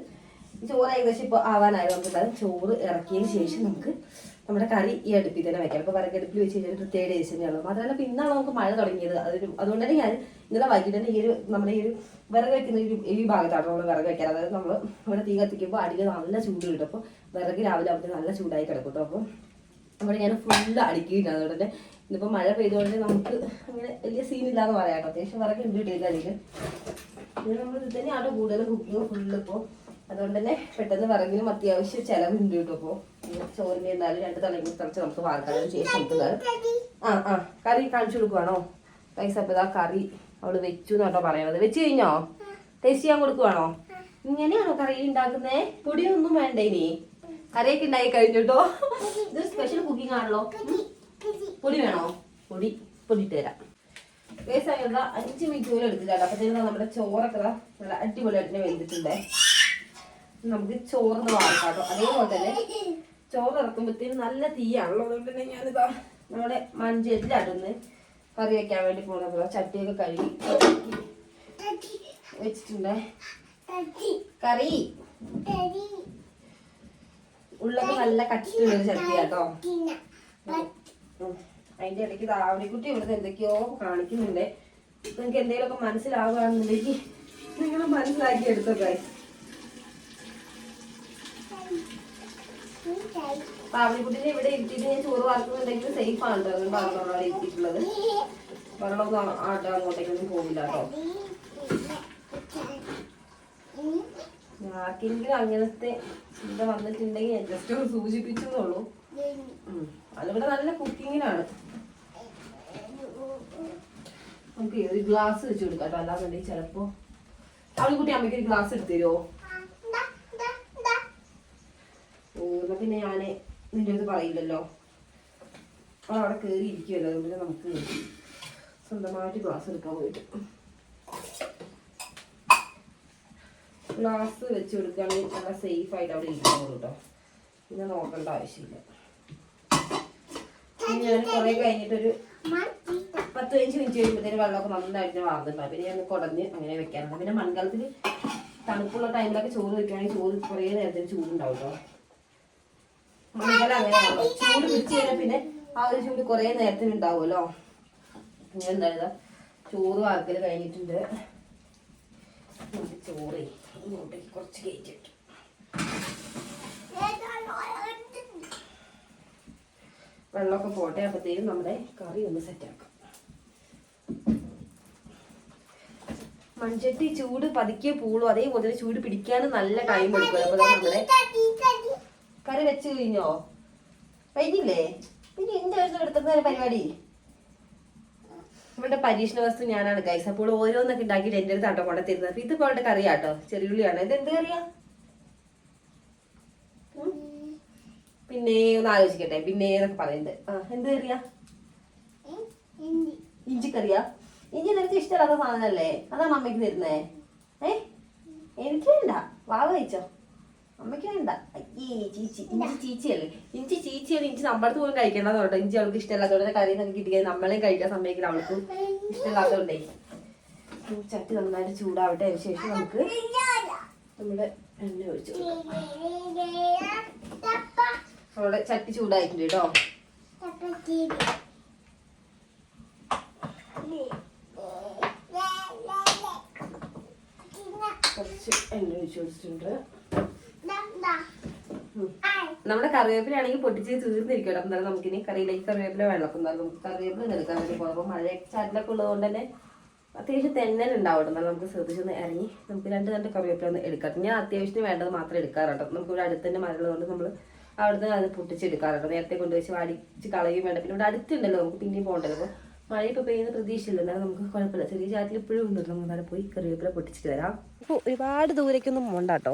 ചോറ് ഏകദേശം ഇപ്പോൾ ആവാനായി. നമുക്ക് ചോറ് ഇറക്കിയതിന് ശേഷം നമുക്ക് നമ്മുടെ കറി ഈ അടുപ്പിൽ തന്നെ വയ്ക്കാം അപ്പോൾ വിറകടുപ്പിൽ വെച്ച് കഴിഞ്ഞാൽ പ്രത്യേക ടേസ്റ്റ് തന്നെയാണ് മാത്രമല്ല ഇപ്പോൾ ഇന്നാണ് നമുക്ക് മഴ തുടങ്ങിയത്. അതൊരു അതുകൊണ്ട് തന്നെ ഞാൻ ഇന്നലെ വൈകിട്ട് തന്നെ ഈ ഒരു നമ്മുടെ ഈ ഒരു വിറക് വെക്കുന്ന ഒരു- ഈ ഭാഗത്താണ് നമ്മൾ വിറക് വെക്കാൻ. അതായത് നമ്മൾ ഇവിടെ തീ കത്തിക്കുമ്പോൾ അടിയിൽ നല്ല ചൂട് കിട്ടും. അപ്പോൾ വിറക് രാവിലെ ആകുമ്പോൾ നല്ല ചൂടായി കിടക്കും കേട്ടോ. അപ്പോൾ അവിടെ ഞാൻ ഫുള്ള് അടുക്കിയിട്ടാണ് അതുകൊണ്ട് തന്നെ ഇന്നിപ്പോൾ മഴ പെയ്തുകൊണ്ട് നമുക്ക് അങ്ങനെ വലിയ സീനില്ലാന്ന് പറയാം കേട്ടോ. അത്യാവശ്യം വിറക് ഉണ്ട് കിട്ടിയില്ല അതിൽ നമ്മൾ ഇത് തന്നെയാണ് കൂടുതൽ കുക്കിങ് ഫുള്ള് ഇപ്പോൾ അതുകൊണ്ട് തന്നെ പെട്ടെന്ന് പറഞ്ഞാലും അത്യാവശ്യം ചിലവുണ്ട് കേട്ടോ ഇപ്പോൾ ചോറിന് എന്നാലും രണ്ട് തലങ്ങി കുറച്ച് നമുക്ക് വാർക്കാൻ ശേഷം നമുക്ക് ആ ആ കറി കാണിച്ചു കൊടുക്കുവാണോ? പൈസ അപ്പോൾ കറി അവൾ വെച്ചു എന്നാട്ടോ പറയണത്. വെച്ച് കഴിഞ്ഞോ? ടേസ്റ്റ് ചെയ്യാൻ കൊടുക്കുവാണോ? ഇങ്ങനെയാണോ കറി ഉണ്ടാക്കുന്നേ? പൊടിയൊന്നും വേണ്ട ഇനി? കറിയൊക്കെ ഉണ്ടായി കഴിഞ്ഞിട്ടോ ഇത് സ്പെഷ്യൽ കുക്കിംഗ് ആണല്ലോ. പൊടി വേണോ? പൊടി പൊടി ഇട്ട് തരാം ആയുള്ള അഞ്ച് മിനിറ്റ് പോലും എടുത്തിട്ടാണ് അപ്പത്തേനും നമ്മുടെ ചോറൊക്കെ നല്ല അടിപൊളിയായിട്ട് വെന്തിട്ടുണ്ടേ. നമുക്ക് ചോറിന് വാർക്കാട്ടോ അതേപോലെ തന്നെ ചോറ് ഇറക്കുമ്പോഴത്തേനും നല്ല തീയാണല്ലോ അതുകൊണ്ട് തന്നെ ഞാനിതാ നമ്മുടെ മഞ്ചേരിയിലടുന്ന് കറി വയ്ക്കാൻ വേണ്ടി പോകുന്നത് ചട്ടിയൊക്കെ കഴുകി വെച്ചിട്ടുണ്ട്. കറി? ഉള്ളത് നല്ല കട്ടിട്ടുള്ളൊരു ചട്ടിയാട്ടോ. അതിന്റെ ഇടയ്ക്ക് താവണിക്കുട്ടി ഇവിടുത്തെ എന്തൊക്കെയോ കാണിക്കുന്നുണ്ട്. നിങ്ങൾക്ക് എന്തെങ്കിലുമൊക്കെ മനസ്സിലാവുകയാണെന്നുണ്ടെങ്കിൽ നിങ്ങൾ മനസ്സിലാക്കി എടുത്തോ guys. പാവണിക്കുട്ടിനെ ഇവിടെ ഇരുത്തിയിട്ട് ഞാൻ ചോറ് വാർക്കുന്നുണ്ടെങ്കിൽ സേഫ് ആണ് കേട്ടോ അതുകൊണ്ട് അവിടെ ഇരുത്തിയിട്ടുള്ളത്. വെള്ളമൊന്നും ആട്ടോ അങ്ങോട്ടേക്കൊന്നും പോകില്ല കേട്ടോ ആർക്കെങ്കിലും അങ്ങനത്തെ ചിന്ത വന്നിട്ടുണ്ടെങ്കിൽ ഞാൻ ജസ്റ്റ് ഒന്ന് സൂചിപ്പിച്ചെന്നുള്ളൂ. അതിവിടെ നല്ല കുക്കിങ്ങിനാണ്. നമുക്ക് ഒരു ഗ്ലാസ് വെച്ച് കൊടുക്കാം കേട്ടോ അല്ലാന്നുണ്ടെങ്കിൽ ചിലപ്പോ അവളി കുട്ടി അമ്മയ്ക്ക് ഒരു ഗ്ലാസ് എടുത്തു തരുമോ? എന്നാ പിന്നെ ഞാൻ നിന്റെ അടുത്ത് പറയില്ലല്ലോ. അവൾ അവിടെ കയറി ഇരിക്കുമല്ലോ അതുകൊണ്ട് നമുക്ക് സ്വന്തമായിട്ട് ഗ്ലാസ് എടുക്കാൻ പോയിട്ട്. ഗ്ലാസ് വെച്ച് കൊടുക്കുകയാണെങ്കിൽ നല്ല സേഫ് ആയിട്ട് അവിടെ ഇരിക്കുള്ളൂ കേട്ടോ പിന്നെ നോക്കേണ്ട ആവശ്യമില്ല. ഞാൻ കുറെ കഴിഞ്ഞിട്ടൊരു പത്ത് പതിനഞ്ച് മിനിറ്റ് കഴിയുമ്പോഴത്തേന് വെള്ളമൊക്കെ നന്നായിട്ട് വാർന്നിട്ടുണ്ടാവും പിന്നെ ഞാൻ കുടഞ്ഞ് അങ്ങനെ വെക്കാറുണ്ട്. പിന്നെ മൺകാലത്തിൽ തണുപ്പുള്ള ടൈമിലൊക്കെ ചോറ് വെക്കുകയാണെങ്കിൽ ചോറ് കുറേ നേരത്തിന് ചൂടുണ്ടാവും കേട്ടോ ചൂട് പിടിച്ച് പിന്നെ ആ ഒരു ചൂട് കുറേ നേരത്തിന് ഉണ്ടാവുമല്ലോ ദാ ചോറ് വാർക്കൽ കഴിഞ്ഞിട്ടുണ്ട്. ചോറ് ഇങ്ങോട്ടേക്ക് കുറച്ച് കയറ്റിട്ടു വെള്ളമൊക്കെ പോട്ടെ അപ്പത്തേക്കും നമ്മുടെ കറി ഒന്ന് സെറ്റാക്കാം മൺചട്ടി ചൂട് പതുക്കെ പൂളും. അതേപോലെ ചൂട് പിടിക്കാനും നല്ല ടൈം എടുക്കും. അപ്പൊ നമ്മുടെ കറി വെച്ച് കഴിഞ്ഞോ? കഴിഞ്ഞില്ലേ? പിന്നെ എന്റെ ആവശ്യം എടുത്തുന്ന പരിപാടി. ഇവിടെ പരീക്ഷണ വസ്തു ഞാനാണ് ഗൈസ് അപ്പോൾ ഓരോന്നൊക്കെ ഉണ്ടാക്കിയിട്ട് എന്റെ അടുത്ത് ആട്ടോ കൊണ്ടു തരുന്നത് അപ്പൊ ഇതിപ്പോ അവളുടെ കറിയാട്ടോ ചെറിയുള്ളിയാണ്. ഇത് എന്ത് കറിയാ? പിന്നെ ഒന്ന് ആലോചിക്കട്ടെ. പിന്നെ എന്നൊക്കെ പറയുന്നുണ്ട് ആ എന്ത് കറിയാ? ഇഞ്ചിക്കറിയാ? ഇഞ്ചി നിനക്ക് ഇഷ്ടമല്ലാത്ത സാധനല്ലേ അതാണ് അമ്മയ്ക്ക് തരുന്നേ. ഏ? എനിക്ക് വേണ്ട. വാവ കഴിച്ചോ. അമ്മയ്ക്ക് വേണ്ട അയ്യേ ചീച്ചി ഇഞ്ചി ചീച്ചിയല്ലേ? ഇഞ്ചി ചീച്ചിയാണ് ഇഞ്ചി നമ്മളടുത്ത് പോലും കഴിക്കേണ്ടത് കേട്ടോ ഇഞ്ചി അവൾക്ക് ഇഷ്ടമല്ലാത്തതുകൊണ്ട് കറി കിട്ടിയാൽ നമ്മളെയും കഴിക്കാൻ സമ്മതിക്കില്ല. അവൾക്ക് ഇഷ്ടമില്ലാത്തതുകൊണ്ടേ. ചട്ടി നന്നായിട്ട് ചൂടാവട്ടെ. അതിന് ശേഷം നമുക്ക് നമ്മുടെ എണ്ണ ഒഴിച്ചു കൊടുക്കാം. നമ്മുടെ ചട്ടി ചൂടായിട്ടുണ്ട് കേട്ടോ. കുറച്ച് എണ്ണ ഒഴിച്ചു കൊടുത്തിട്ടുണ്ട്. നമ്മുടെ കറിവേപ്പില ആണെങ്കിൽ പൊട്ടിച്ച് തീർന്നിരിക്കുമല്ലോ അപ്പം തന്നെ നമുക്കിനി കറിയിലേക്ക് കറിവേപ്പില വേണം അപ്പം നമുക്ക് കറിവേപ്പില എടുക്കാൻ വേണ്ടി പോകാം. അപ്പോൾ മഴ ചാറ്റിലൊക്കെ ഉള്ളതുകൊണ്ട് തന്നെ അത്യാവശ്യം തെന്നൽ ഉണ്ടാവും എന്നാലും നമുക്ക് ശ്രദ്ധിച്ചൊന്ന് ഇറങ്ങി നമുക്ക് രണ്ട് രണ്ട് കറിവേപ്പില ഒന്ന് എടുക്കാം. ഞാൻ അത്യാവശ്യത്തിന് വേണ്ടത് മാത്രം എടുക്കാറുണ്ട് നമുക്ക് ഇവിടെ അടുത്ത് തന്നെ മരമുള്ളതുകൊണ്ട് നമ്മൾ അവിടുന്ന് അത് പൊട്ടിച്ചെടുക്കാറുണ്ട് നേരത്തെ കൊണ്ടുവച്ച് വാടിച്ച് കളയും വേണ്ട. പിന്നെ ഇവിടെ അടുത്തുണ്ടല്ലോ നമുക്ക് പിന്നെയും പോകണ്ടല്ലോ. അപ്പോൾ മഴ ഇപ്പോൾ പെയ്യുന്ന പ്രതീക്ഷയില്ല. എന്നാലും നമുക്ക് കുഴപ്പമില്ല. ചെറിയ ചാറ്റിൽ ഇപ്പോഴും ഉണ്ടല്ലോ. നമ്മൾ അവിടെ പോയി കറിവേപ്പില പൊട്ടിച്ചിട്ട് വരാം. അപ്പോൾ ഒരുപാട് ദൂരേക്കൊന്നും പോകണ്ട കേട്ടോ.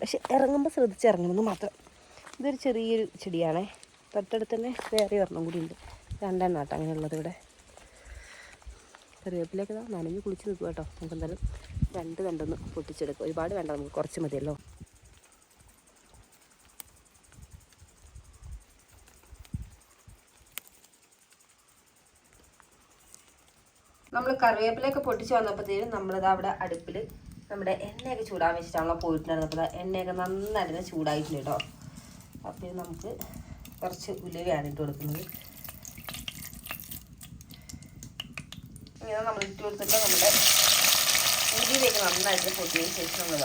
പക്ഷെ ഇറങ്ങുമ്പോൾ ശ്രദ്ധിച്ച് ഇറങ്ങണമെന്ന് മാത്രം. ഇതൊരു ചെറിയൊരു ചെടിയാണേ. തൊട്ടടുത്ത് തന്നെ വേറെ ഒരെണ്ണം കൂടി ഉണ്ട്. രണ്ടാം നാട്ടം അങ്ങനെയുള്ളത് ഇവിടെ. കറിവേപ്പിലേക്ക് നനഞ്ഞ് കുളിച്ച് നിൽക്കുക കേട്ടോ. നമുക്ക് എന്തായാലും രണ്ട് തണ്ടൊന്ന് പൊട്ടിച്ചെടുക്കുക ഒരുപാട് വേണ്ട നമുക്ക് കുറച്ച് മതിയല്ലോ. നമ്മൾ കറിവേപ്പിലൊക്കെ പൊട്ടിച്ച് വന്നപ്പോഴത്തേനും നമ്മളിത് അവിടെ അടുപ്പിൽ നമ്മുടെ എണ്ണയൊക്കെ ചൂടാൻ വെച്ചിട്ടാണല്ലോ പോയിട്ടുണ്ടായിരുന്നത്. അപ്പോൾ എണ്ണയൊക്കെ നന്നായിട്ട് ചൂടായിട്ടുണ്ട് കേട്ടോ. അപ്പോൾ നമുക്ക് കുറച്ച് ഉലുവയാണ് ഇട്ട് കൊടുക്കുന്നത്. ഇങ്ങനെ നമ്മൾ ഇട്ട് കൊടുത്തിട്ട് നമ്മുടെ ഉരുവിലേക്ക് നന്നായിട്ട് പൊട്ടിയതിന് ശേഷം നമ്മൾ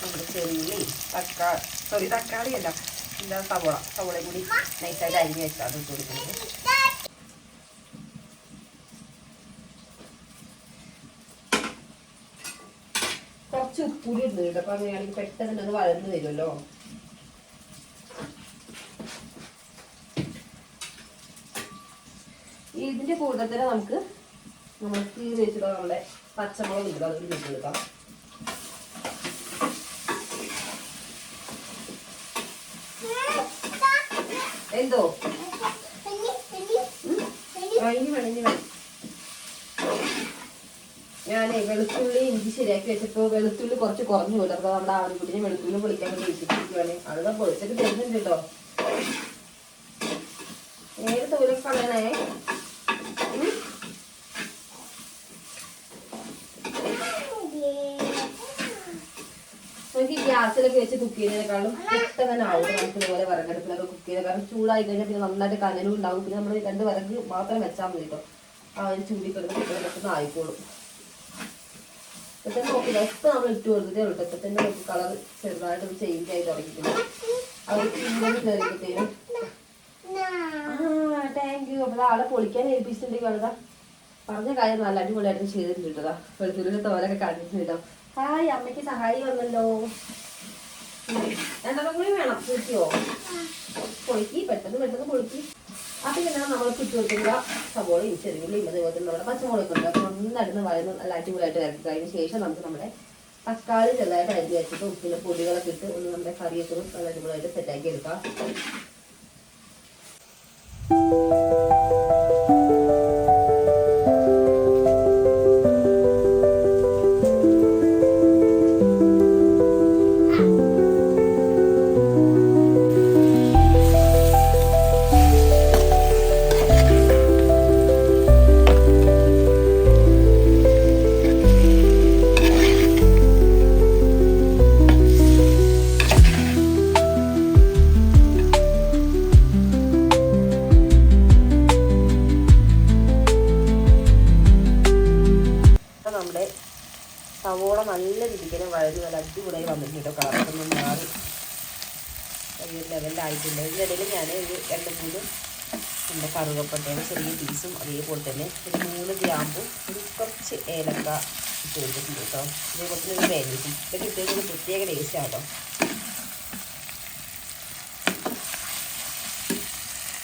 നമ്മുടെ ചെറിയുള്ളി തക്കാളി സോറി തക്കാളിയല്ല എന്താ സവോള സവോളയും കൂടി നൈസായിട്ട് അരിഞ്ഞ് വെച്ചാണ് ഇട്ട് കൊടുക്കുന്നത്. കുറച്ച് ഇടുന്നുണ്ട് അപ്പൊ അങ്ങനെയാണെങ്കിൽ പെട്ടെന്ന് അത് വളർന്നു വരുമല്ലോ കൂടുതൽ തന്നെ നമുക്ക് നമ്മൾ കീറി വെച്ചിട്ട് നമ്മുടെ പച്ചമുളക് ഇടുക അതൊരു ഇട്ട് കൊടുക്കാം. എന്തോ? ഇനി വേണം ഇനി വേണം. ഞാനേ വെളുത്തുള്ളി ഇഞ്ചി ശരിയാക്കി വെച്ചപ്പോ വെളുത്തുള്ളി കുറച്ച് കുറഞ്ഞു പോലും അപ്പൊ നമ്മുടെ ആൺകുട്ടിനെ വെളുത്തുള്ളി പൊളിക്കാൻ വേണ്ടി വെച്ചിട്ടിരിക്കുവാണ് അത് പൊളിച്ചിട്ട് തരുന്നുണ്ട് കേട്ടോ നേരെ തോലൊക്കെ കളയണേ. നമുക്ക് ഈ ഗ്യാസിലൊക്കെ വെച്ച് കുക്ക് ചെയ്യുന്നതിനേക്കാളും പെട്ടെന്ന് ആവും. നമുക്ക് ഇതുപോലെ വിറകടുപ്പിലൊക്കെ കുക്ക് ചെയ്യുന്നത്. കാരണം ചൂടായി കഴിഞ്ഞാൽ പിന്നെ നന്നായിട്ട് കനലും ഉണ്ടാവും. പിന്നെ നമ്മൾ രണ്ട് വിറക് മാത്രം വെച്ചാൽ മതി കേട്ടോ. ആ ഒരു ചൂടിക്കിടന്ന് പെട്ടെന്ന് ആയിക്കോളും ഇപ്പൊ തന്നെ നോക്കില്ല ഇപ്പൊ നമ്മൾ ഇട്ട് കൊടുത്തിട്ടേ ഉള്ളൂ. ഇപ്പൊ തന്നെ നമുക്ക് കളർ ചെറുതായിട്ട് ചേഞ്ച് ആയി തുടങ്ങിയിട്ടുണ്ട്. അവർ ചൂട് കയറിയപ്പോഴത്തേനും ആ താങ്ക് യു അപ്പൊ ആളെ പൊളിക്കാൻ ഏൽപ്പിച്ചിട്ടുണ്ടെങ്കിൽ വളരെ പറഞ്ഞ കാര്യം നല്ല അടിപൊളിയായിട്ട് ചെയ്തിട്ടുണ്ട് കേട്ടോ വെളുത്തുള്ളിന്റെ തോലൊക്കെ കാണിച്ചിട്ടുണ്ട് ഹായ് അമ്മയ്ക്ക് സഹായി വന്നല്ലോ. രണ്ടെണ്ണം കൂടി വേണം. പൊളിക്കോ? പൊളിക്കി പെട്ടെന്ന് പെട്ടെന്ന് പൊളിക്കി. അപ്പൊ ഇങ്ങനെ നമ്മൾ ചുറ്റു വെക്കുന്ന സവോളയും ചെറിയുള്ളിയും അതുപോലെ തന്നെ നമ്മുടെ പച്ചമുളകൊക്കെ ഉണ്ട്. അപ്പൊ നന്നായിട്ട് വഴന്ന് നല്ല അടിപൊളിയായിട്ട് ഇറക്കി കഴിഞ്ഞ ശേഷം നമുക്ക് നമ്മുടെ തക്കാളി ചെറുതായിട്ട് അരിഞ്ഞ് വെച്ചിട്ട് ഉപ്പിന്റെ പൊടികളൊക്കെ ഇട്ട് ഒന്ന് നമ്മുടെ കറിയൊക്കെ നല്ല അടിപൊളിയായിട്ട് സെറ്റാക്കി എടുക്കാം. ഏലക്ക ഇട്ട് കൊടുത്തിട്ടുണ്ട് കേട്ടോ. ഇതേ ഒരു വേലിറ്റി ഇതൊക്കെ ഇട്ടൊരു പ്രത്യേക ടേസ്റ്റ് കേട്ടോ.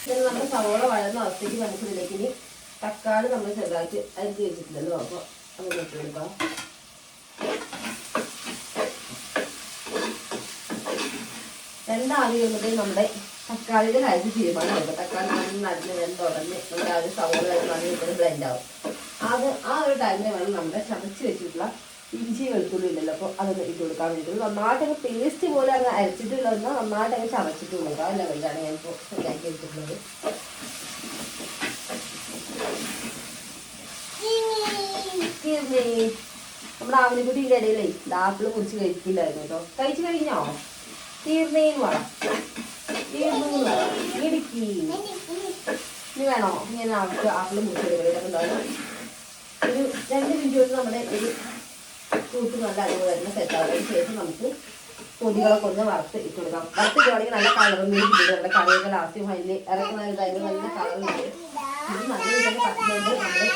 ഇതിന് നമ്മുടെ സവോള വഴന്ന അവസ്ഥയ്ക്ക് നമുക്ക് ഇതിലേക്ക് ഇനി തക്കാളി നമ്മൾ ചെറുതായിട്ട് അരിഞ്ഞ് വെച്ചിട്ടുണ്ടല്ലോ. അപ്പോൾ അങ്ങനെ ഇട്ട് രണ്ടാവി വന്നിട്ട് നമ്മുടെ തക്കാളിയുടെ കാര്യത്തിൽ തീരുമാനം എടുക്കും തക്കാളി നന്നായിട്ട് വെന്ത് ഉടനെ നമ്മുടെ ആ ഒരു സവോള നന്നായിട്ട് ബ്ലെൻഡ് ആവും. അത് ആ ഒരു ടൈമിൽ വേണം നമ്മുടെ ചതച്ച് വെച്ചിട്ടുള്ള ഇഞ്ചി വെളുത്തുള്ളി ഇല്ലല്ലോ അപ്പോൾ അതൊന്ന് ഇട്ട് കൊടുക്കാൻ വേണ്ടിയിട്ട്. നന്നായിട്ട് അങ്ങ് പേസ്റ്റ് പോലെ അങ്ങ് അരച്ചിട്ടുള്ളതെന്ന് നന്നായിട്ട് അങ്ങ് ചതച്ചിട്ട് കൊടുക്കുക അല്ല ലെവലിലാണ് ഞാൻ ഇപ്പോൾ ഉണ്ടാക്കി വെച്ചിട്ടുള്ളത്. നമ്മുടെ. നമ്മുടെ ആവലിക്കുട്ടിന്റെ ഇടയിലേ ആപ്പിൾ കുറിച്ച് കഴിക്കില്ലായിരുന്നു കേട്ടോ. കഴിച്ചു കഴിഞ്ഞോ? തീർന്നേന്ന് വേണം ഇനി വേണോ? ഇങ്ങനെ ആപ്പിൾ ആപ്പിൾ മുറിച്ച് എന്തായാലും ഒരു രണ്ട് മിനിറ്റ് കൊണ്ട് നമ്മുടെ ഒരു കൂട്ട് നല്ല അതുപോലെ വരുന്ന സെറ്റ് ശേഷം നമുക്ക് പൊടികളൊക്കെ ഒന്ന് വറുത്ത് ഇട്ട് കൊടുക്കാം. വറുത്ത് ഇടുവാണെങ്കിൽ നല്ല കളറും കൂടി കിട്ടും. നമ്മുടെ കറിയൊക്കെ ലാസ്റ്റ് ഫൈനലി ഇറക്കുന്ന ടൈമിൽ നല്ല കളറും കിട്ടും. ഇത് നല്ല രീതിയിൽ കത്തുന്നുണ്ട് നമ്മൾ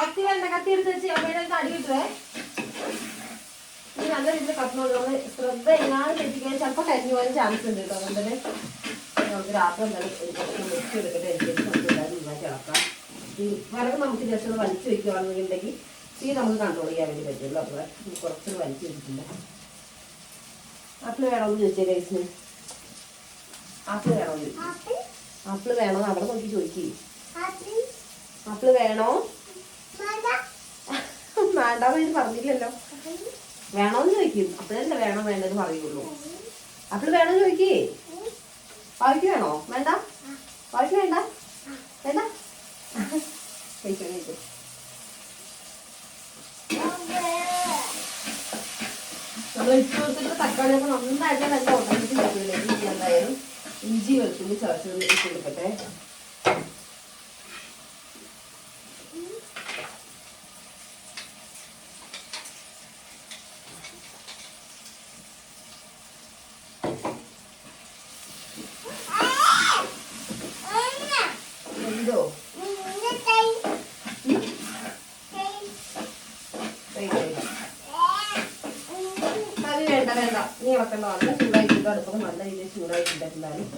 കത്തി വേണ്ട കത്തി എടുത്ത് വെച്ച് അടുത്ത് അടി കിട്ടുവേ. ഇനി നല്ല രീതിയിൽ കത്തുന്നത് നമ്മൾ ശ്രദ്ധ എങ്ങാനും തെറ്റിക്കാൻ ചിലപ്പോൾ കരിഞ്ഞു പോകാൻ ചാൻസ് ഉണ്ട് കേട്ടോ. അതുകൊണ്ട് തന്നെ നമുക്ക് രാത്രി എന്തായാലും വെച്ച് എടുക്കട്ടെ എനിക്ക് നമുക്ക് എന്തായാലും ഇളക്കാം. ഈ വിറക് നമുക്ക് ജസ്റ്റ് ഒന്ന് വലിച്ചു വെക്കുകയാണെന്നുണ്ടെങ്കിൽ തീ നമുക്ക് കൺട്രോൾ ചെയ്യാൻ വേണ്ടി പറ്റുള്ളൂ. അപ്പോൾ കുറച്ചൊന്ന് വലിച്ചു വെച്ചിട്ടുണ്ട്. ആപ്പിൾ വേണമെന്ന് ചോദിച്ചേ ഗൈസിന്? ആപ്പിൾ വേണമെന്ന് ആപ്പിൾ? വേണോ? അവിടെ നോക്കി ചോദിക്കേ. ആപ്പിൾ? വേണോ? വേണ്ടാന്ന് പറഞ്ഞില്ലല്ലോ. വേണോന്ന് ചോദിക്കും. അപ്പോഴല്ലേ വേണോ വേണ്ടെന്ന് പറയുള്ളൂ. ആപ്പിൾ? വേണോ ചോദിക്കേ. പാവയ്ക്ക് വേണോ? വേണ്ട? പാവയ്ക്ക് വേണ്ട വേണ്ട കഴിക്കാം കഴിക്കും തക്കാളിയൊക്കെ നന്നായിട്ട് നല്ല വെക്കുന്നില്ല ഇഞ്ചി വെളുത്തുള്ളി ചതച്ചത് ഇട്ട് കൊടുക്കട്ടെ എന്തോ കറി വേണ്ട വേണ്ട നീ ഇളക്കണ്ട നല്ല ചൂടായിട്ടുണ്ട് അടുപ്പൊക്കെ നല്ല രീതിയിൽ ചൂടായിട്ടുണ്ടായിരുന്നാലും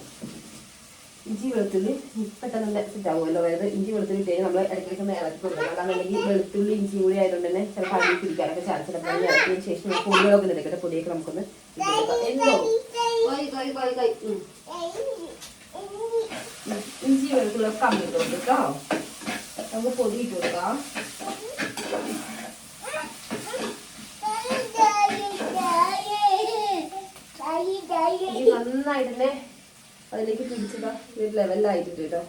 ഇഞ്ചി വെളുത്തുള്ളി പെട്ടെന്ന് തന്നെ സെറ്റാകുമല്ലോ അതായത് ഇഞ്ചി വെളുത്തുള്ളി ഇട്ടേ നമ്മൾ ഇടയ്ക്കിടയ്ക്ക് ഒന്ന് ഇളക്കി കൊടുക്കണം അല്ലാന്നുണ്ടെങ്കിൽ വെളുത്തുള്ളി ഇഞ്ചി കൂടി ആയതുകൊണ്ട് തന്നെ ചിലപ്പോൾ അടി ചാൻസ് ചിലപ്പോൾ ഇളക്കിയതിന് ശേഷം പൊടികളൊക്കെ നിൽക്കട്ടെ പൊടിയൊക്കെ നമുക്കൊന്ന്. ഇഞ്ചി വെളുത്തുള്ളി ഒക്കെ അമ്മിട്ട് കൊടുക്കാം നമുക്ക് പൊടി ഇട്ട് കൊടുക്കാം. നന്നായിട്ട് തന്നെ അതിലേക്ക് പിടിച്ചതാ ഒരു ലെവലിലായിട്ടുണ്ട് കേട്ടോ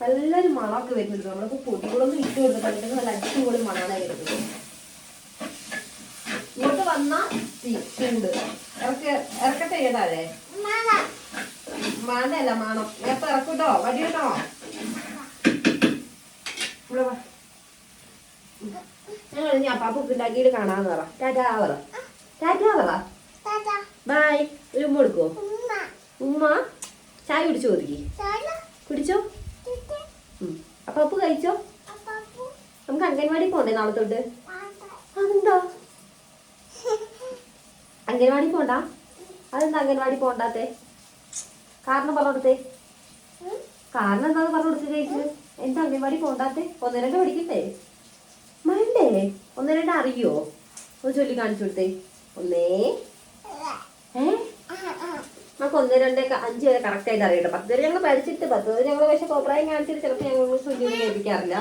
നല്ലൊരു മണമൊക്കെ വരുന്നുണ്ട് നമ്മളിപ്പോ പൊടികളൊന്നും ഇട്ട് കൊടുത്തിട്ടുണ്ടെങ്കിൽ നല്ല അടിപൊളി ഇങ്ങോട്ട് വന്ന തീ ചൂട് ഇറക്ക ഇറക്കട്ടെ ഏതാഴെ വേണ്ടല്ല മാണം. എപ്പ ഇറക്കൂട്ടോ വടി കേട്ടോ. ഞങ്ങൾ ഇനി അപ്പാപ്പ് ഉണ്ടാക്കിയിട്ട് കാണാന്ന് പറ. ടാറ്റാ പറ. ടാറ്റാ പറ. ബൈ ഒരു ഉമ്മ കൊടുക്കുവോ? ഉമ്മ ചായ കുടിച്ചു ഒതുക്കി കുടിച്ചോ? ഉം. അപ്പൊ അപ്പ് കഴിച്ചോ? നമുക്ക് അംഗൻവാടി പോണ്ടേ നാളെ തൊട്ട്? അതെന്താ അംഗൻവാടി പോണ്ട? അതെന്താ അംഗൻവാടി പോണ്ടാത്തെ? കാരണം പറഞ്ഞു കൊടുത്തേ കാരണം എന്താന്ന് പറഞ്ഞു കൊടുത്തേ ചേച്ചി? എന്താ അംഗൻവാടി പോണ്ടാത്തെ? ഒന്ന് രണ്ട് പഠിക്കണ്ടേ മണ്ടേ ഒന്ന് രണ്ട് അറിയോ? ഒന്ന് ചൊല്ലി കാണിച്ചു കൊടുത്തേ. ഒന്നേ. നമുക്ക് ഒന്ന് രണ്ട് അഞ്ച് വരെ കറക്റ്റ് ആയിട്ട് അറിയട്ടെ. പത്ത് വരെ ഞങ്ങൾ പഠിച്ചിട്ട് പത്ത് വരെ ഞങ്ങൾ പക്ഷെ കോപ്രായം കാണിച്ചിട്ട് ചിലപ്പോൾ ഞങ്ങൾ ചൊല്ലി കേൾപ്പിക്കാറില്ല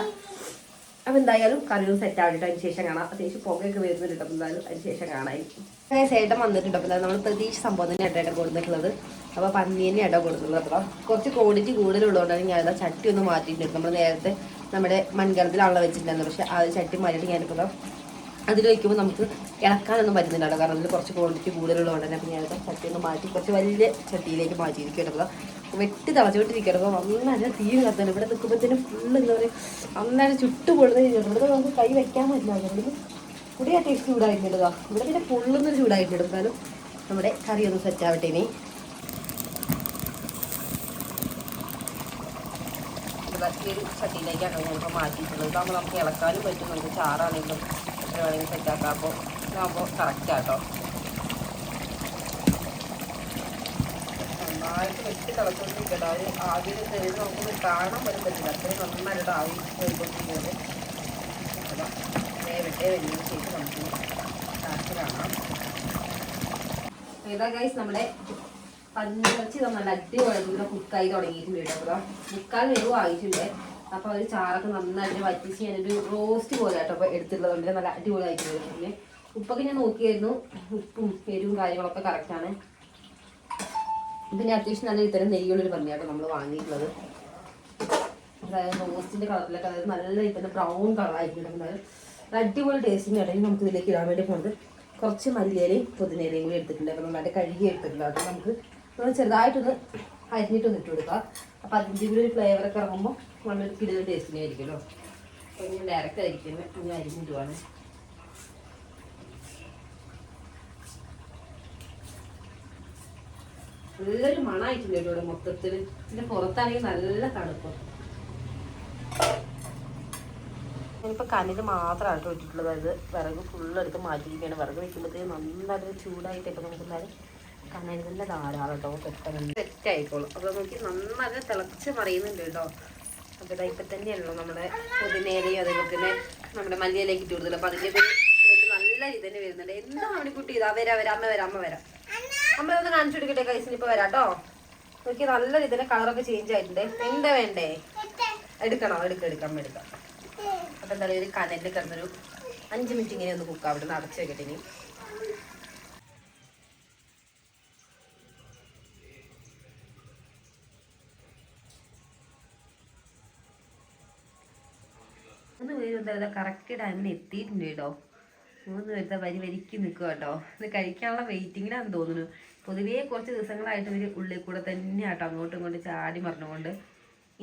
അപ്പം എന്തായാലും കറിയും സെറ്റ് ആവട്ടെ. അതിന് ശേഷം കാണാം. അത്യാവശ്യം പുകയൊക്കെ വരുന്നുണ്ട് അപ്പം എന്തായാലും അതിന് ശേഷം കാണാം ചേട്ടൻ വന്നിട്ടുണ്ട്. അപ്പം നമ്മൾ പ്രതീക്ഷ സംഭവം തന്നെ ഇട കൊടുത്തിട്ടുള്ളത്. അപ്പോൾ തന്നെ ഇട കൊടുത്തിട്ടുള്ളത്. അപ്പോൾ കുറച്ച് ക്വാണ്ടിറ്റി കൂടുതലുള്ളതുകൊണ്ടാണ് അതാ ചട്ടി ഒന്ന് മാറ്റിയിട്ടുണ്ട്. നമ്മൾ നേരത്തെ നമ്മുടെ മൺകലത്തിലാണല്ലോ വെച്ചിട്ടുണ്ടായിരുന്നത്. പക്ഷെ ആ ചട്ടി മാറ്റിയിട്ട് ഞാനിപ്പോൾ അതിൽ വയ്ക്കുമ്പോൾ നമുക്ക് ഇളക്കാനൊന്നും പറ്റുന്നില്ല കാരണം അതിൽ കുറച്ച് ക്വാണ്ടിറ്റി കൂടുതലുള്ളതുകൊണ്ട് തന്നെ അപ്പോൾ ഞാനത് ചട്ടി ഒന്ന് മാറ്റി കുറച്ച് വലിയ ചട്ടിയിലേക്ക് മാറ്റിയിരിക്കുകയാണ്. അപ്പോൾ വെട്ടി തിളച്ചുകൊണ്ടിരിക്കുകയാണ് അപ്പോൾ നന്നായിട്ട് തീരെ കത്താണ് ഇവിടെ നിൽക്കുമ്പോഴത്തേനും ഫുള്ള് എന്താ പറയുക നന്നായിട്ട് ചുട്ടു പൊള്ളുന്ന ഇവിടെ നമുക്ക് കൈ വെക്കാൻ പറ്റില്ല. അതുകൊണ്ട് ഇവിടെ അത്യാവശ്യം ചൂടായിട്ടുള്ളതാ ഇവിടെ പിന്നെ പൊള്ളുന്നൊരു ചൂടായിട്ടുണ്ട് എന്നാലും നമ്മുടെ കറി ഒന്ന് സെറ്റ് ആവട്ടെ ഇനി. ഇവിടെ ഒരു ചട്ടിയിലേക്കാണ് ഞാനിപ്പോൾ മാറ്റിയിട്ടുള്ളത്. ഇതാകുമ്പോൾ നമുക്ക് ഇളക്കാനും പറ്റും നമുക്ക് ചാറാണെങ്കിലും എത്ര വേണമെങ്കിലും സെറ്റാക്കാം അപ്പോൾ ഇതാകുമ്പോൾ കറക്റ്റ് ആട്ടോ വെച്ച് തിളച്ചുകൊണ്ടിരിക്കട്ടെ അവർ ആദ്യം തെളിവ് നമുക്ക് കാണാൻ പറ്റത്തില്ല. അത്രയും നന്നായിട്ട് ആവി പോയിക്കൊണ്ടിരിക്കുന്നത് അതാ വേവട്ടെ വലിയ ശേഷം നമുക്ക് കാണാം. ഇതാ ഗൈസ് നമ്മുടെ പന്നിറച്ചി നല്ല അടിപൊളി കുക്കായി തുടങ്ങിയിട്ടുണ്ട് കേട്ടോ. അപ്പോൾ മുക്കാൽ ആയിട്ടുണ്ട്. അപ്പോൾ ഒരു ചാറൊക്കെ നന്നായിട്ട് വറ്റിച്ച് ഞാനൊരു റോസ്റ്റ് പോലെ കേട്ടോ അപ്പോൾ എടുത്തിട്ടുള്ളതുകൊണ്ട്. നല്ല ഉപ്പൊക്കെ ഞാൻ നോക്കിയായിരുന്നു. ഉപ്പും എരിവും കാര്യങ്ങളൊക്കെ കറക്റ്റാണ് പിന്നെ അത്യാവശ്യം നല്ല ഇത്തരം നെയ്യുള്ളൊരു പന്നിയാട്ടോ നമ്മൾ വാങ്ങിയിട്ടുള്ളത്. അതായത് റോസ്റ്റിന്റെ കളറിലൊക്കെ അതായത് നല്ല ഇത്തരം ബ്രൗൺ കളറായിരിക്കും അടിപൊളി ടേസ്റ്റിന് ഇടയിൽ നമുക്ക് ഇതിലേക്ക് ഇടാൻ വേണ്ടി പോകുന്നത് കുറച്ച് മല്ലിയിലയും പുതിനയിലയും കൂടി എടുത്തിട്ടുണ്ട്. അപ്പോൾ നന്നായിട്ട് കഴുകി എടുത്തിട്ടുണ്ട്. അത് നമുക്ക് നമ്മൾ ചെറുതായിട്ടൊന്ന് അരിഞ്ഞിട്ടൊന്ന് ഇട്ട് കൊടുക്കുക അപ്പോൾ അതിന്റെ കൂടി ഒരു ഫ്ലേവറൊക്കെ ഇറങ്ങുമ്പോൾ നല്ലൊരു കിടുന്ന ടേസ്റ്റിനായിരിക്കുമല്ലോ അപ്പോൾ ഞാൻ ഡയറക്റ്റ് ആയിരിക്കുന്നത് ഞാൻ അരിഞ്ഞിട്ടുവാണ് നല്ലൊരു മണമായിട്ടുണ്ട് ഇവിടെ മൊത്തത്തിൽ ഇതിന് പുറത്താണെങ്കിൽ നല്ല തണുപ്പ്. ഞാനിപ്പോൾ കനൽ മാത്രമാണ് കേട്ടോ ഇട്ടിട്ടുള്ളത്. അത് വിറക് ഫുള്ള് എടുത്ത് മാറ്റിയിരിക്കുകയാണ് വിറക് വെക്കുമ്പോഴത്തേക്ക് നന്നായിട്ട് ചൂടായിട്ട് ഇപ്പൊ നമുക്ക് എന്തായാലും തന്നെ ധാരാളം കേട്ടോ പെട്ടെന്ന് സെറ്റ് ആയിക്കോളും അപ്പോൾ നോക്കി നന്നായിട്ട് തിളച്ച് മറിയുന്നുണ്ട് കേട്ടോ. അപ്പോൾ ഇതാ ഇപ്പം തന്നെയാണല്ലോ നമ്മുടെ പുതിനേലയും അതേപോലെ തന്നെ നമ്മുടെ മല്ലിയിലേക്ക് ഇട്ട് കൊടുത്തില്ല ഒരു സ്മെല്ല് നല്ല രീതി തന്നെ വരുന്നുണ്ട്. എന്താ മണിക്കുട്ടി? ഇതാ വരാ വരാ അമ്മ വരാം അമ്മ വരാം. അമ്മ കാണിച്ചു കൊടുക്കട്ടെ കൈസിന് ഇപ്പൊ വരാം കേട്ടോ നോക്കി നല്ല രീതിയിൽ കളറൊക്കെ ചേഞ്ച് ആയിട്ടുണ്ട്. എന്താ വേണ്ടേ? എടുക്കണോ? എടുക്കാം എടുക്കാം എടുക്കാം. അപ്പൊ എന്തായാലും ഒരു കനലിൽ കിടന്നൊരു അഞ്ച് മിനിറ്റ് ഇങ്ങനെ ഒന്ന് കുക്ക് അവിടെ നിന്ന് അടച്ചു വെക്കട്ടെ ഇനി. ഒന്ന് എന്താ കറക്റ്റ് ടൈമിന് എത്തിയിട്ടുണ്ട് കേട്ടോ മൂന്ന് പേരുടെ വരി വരിക്ക് നിൽക്കുക കേട്ടോ. ഇത് കഴിക്കാനുള്ള വെയിറ്റിങ്ങിനാന്ന് തോന്നുന്നു. പൊതുവേ കുറച്ച് ദിവസങ്ങളായിട്ട് ഇവർ ഉള്ളിൽ കൂടെ തന്നെ ആട്ടോ അങ്ങോട്ടും ഇങ്ങോട്ടും ചാടി മറിഞ്ഞുകൊണ്ട്.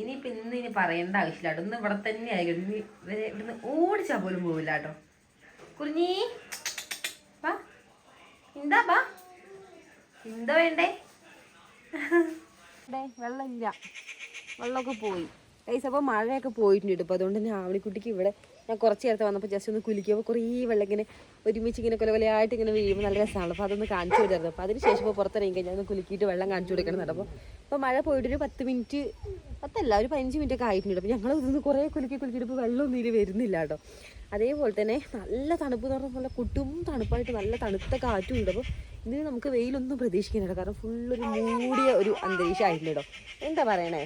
ഇനിയിപ്പോൾ ഇന്ന് ഇനി പറയേണ്ട ആവശ്യമില്ല കേട്ടോ. ഇന്ന് ഇവിടെ തന്നെ ആയിരിക്കും. ഇനി ഇവരെ ഇവിടുന്ന് ഓടിച്ചാൽ പോലും പോവില്ല കേട്ടോ. കുറിഞ്ഞി വാ. എന്താ ബാ എന്താ വേണ്ടേ? വെള്ളമില്ല. വെള്ളമൊക്കെ പോയി. കൈസ് അപ്പോൾ മഴയൊക്കെ പോയിട്ടുണ്ട് ഇപ്പോൾ അതുകൊണ്ട് തന്നെ ആവണിക്കുട്ടിക്ക് ഇവിടെ ഞാൻ കുറച്ച് നേരത്തെ വന്നപ്പോൾ ജസ്റ്റ് ഒന്ന് കുലിക്കുമ്പോൾ കുറേ വെള്ളം ഇങ്ങനെ ഒരുമിച്ച് ഇങ്ങനെ കൊല കൊലയായിട്ട് ഇങ്ങനെ വീഴുമ്പോൾ നല്ല രസമാണ് അപ്പോൾ അതൊന്ന് കാണിച്ചു കൊടുത്തായിരുന്നു. അപ്പോൾ അതിന് ശേഷം ഇപ്പോൾ പുറത്തിറങ്ങി കഴിഞ്ഞാൽ ഒന്ന് കുലുക്കിയിട്ട് വെള്ളം കാണിച്ചു കൊടുക്കണം അപ്പോൾ ഇപ്പോൾ മഴ പോയിട്ടൊരു പത്ത് മിനിറ്റ് പത്തല്ല ഒരു പതിനഞ്ച് മിനിറ്റ് ഒക്കെ ആയിട്ടുണ്ട്. അപ്പോൾ ഞങ്ങൾ ഇതൊന്ന് കുറേ കുലുക്കി കുലുക്കിയിട്ട് ഇപ്പോൾ വെള്ളമൊന്നും ഇതിൽ വരുന്നില്ല കേട്ടോ. അതേപോലെ തന്നെ നല്ല തണുപ്പ് എന്ന് പറഞ്ഞാൽ നല്ല കുട്ടും തണുപ്പായിട്ട് നല്ല തണുത്ത കാറ്റും ഉണ്ട്. അപ്പോൾ ഇതിന് നമുക്ക് വെയിലൊന്നും പ്രതീക്ഷിക്കുന്നില്ല. കാരണം ഫുള്ളൊരു മൂടിയ ഒരു അന്തരീക്ഷം ആയിട്ടുണ്ട് കേട്ടോ. എന്താ പറയണേ?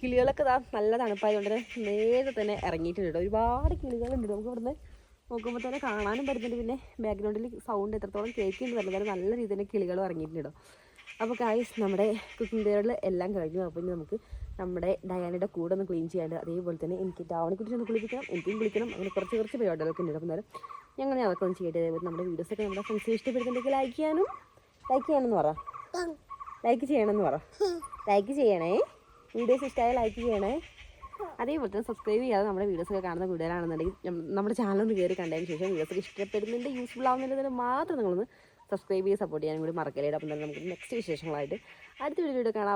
കിളികളൊക്കെ ഇതാ നല്ല തണുപ്പായതുകൊണ്ട് നേരെ തന്നെ ഇറങ്ങിയിട്ടുണ്ട് കേട്ടോ. ഒരുപാട് കിളികളുണ്ട്. നമുക്ക് ഇവിടുന്ന് നോക്കുമ്പോൾ തന്നെ കാണാനും പറ്റുന്നുണ്ട്. പിന്നെ ബാക്ക്ഗ്രൗണ്ടിൽ സൗണ്ട് എത്രത്തോളം കേൾക്കുന്നുണ്ട് പറഞ്ഞു കാരണം നല്ല രീതിയിൽ തന്നെ കിളികളും ഇറങ്ങിയിട്ടുണ്ട് കേട്ടോ. അപ്പോൾ കായ്സ് നമ്മുടെ കുക്കിംഗ് പേരിൽ എല്ലാം കഴിഞ്ഞു. അപ്പോൾ ഇനി നമുക്ക് നമ്മുടെ ഡയാനയുടെ കൂടെ ഒന്ന് ക്ലീൻ ചെയ്യാണ്ട് അതേപോലെ തന്നെ എനിക്ക് ടൗണിനെ കുറിച്ച് ഒന്ന് കുളിപ്പിക്കണം എനിക്കും കുളിക്കണം അങ്ങനെ കുറച്ച് കുറച്ച് പരിപാടികളൊക്കെ ഉണ്ട് അപ്പോൾ നേരം ഞങ്ങൾ അതൊക്കെ ഒന്ന് ചെയ്യട്ടെ. അതേപോലെ നമ്മുടെ വീഡിയോസൊക്കെ നമ്മുടെ ഫ്രണ്ട്സിന് ഇഷ്ടപ്പെടുന്നുണ്ടെങ്കിൽ ലൈക്ക് ചെയ്യാനും ലൈക്ക് ചെയ്യണമെന്ന് പറ. ലൈക്ക് ചെയ്യണമെന്ന് പറ. ലൈക്ക് ചെയ്യണേ. വീഡിയോസ് ഇഷ്ടമായ ലൈക്ക് ചെയ്യണേ. അതേപോലെ തന്നെ സബ്സ്ക്രൈബ് ചെയ്യാതെ നമ്മുടെ വീഡിയോസ് ഒക്കെ കാണുന്ന കൂടുതലാണെന്നുണ്ടെങ്കിൽ നമ്മുടെ ചാനലൊന്ന് കയറി കണ്ടതിന് ശേഷം വീഡിയോസ് ഇഷ്ടപ്പെടുന്നുണ്ട് യൂസ്ഫുൾ ആവുന്നുണ്ടെന്ന് മാത്രം നിങ്ങളൊന്ന് സബ്സ്ക്രൈബ് ചെയ്ത് സപ്പോർട്ട് ചെയ്യാനും കൂടി മറക്കലേടൊപ്പം തന്നെ നമുക്ക് നെക്സ്റ്റ് വിശേഷങ്ങളായിട്ട് അടുത്ത വീഡിയോ കാണാം.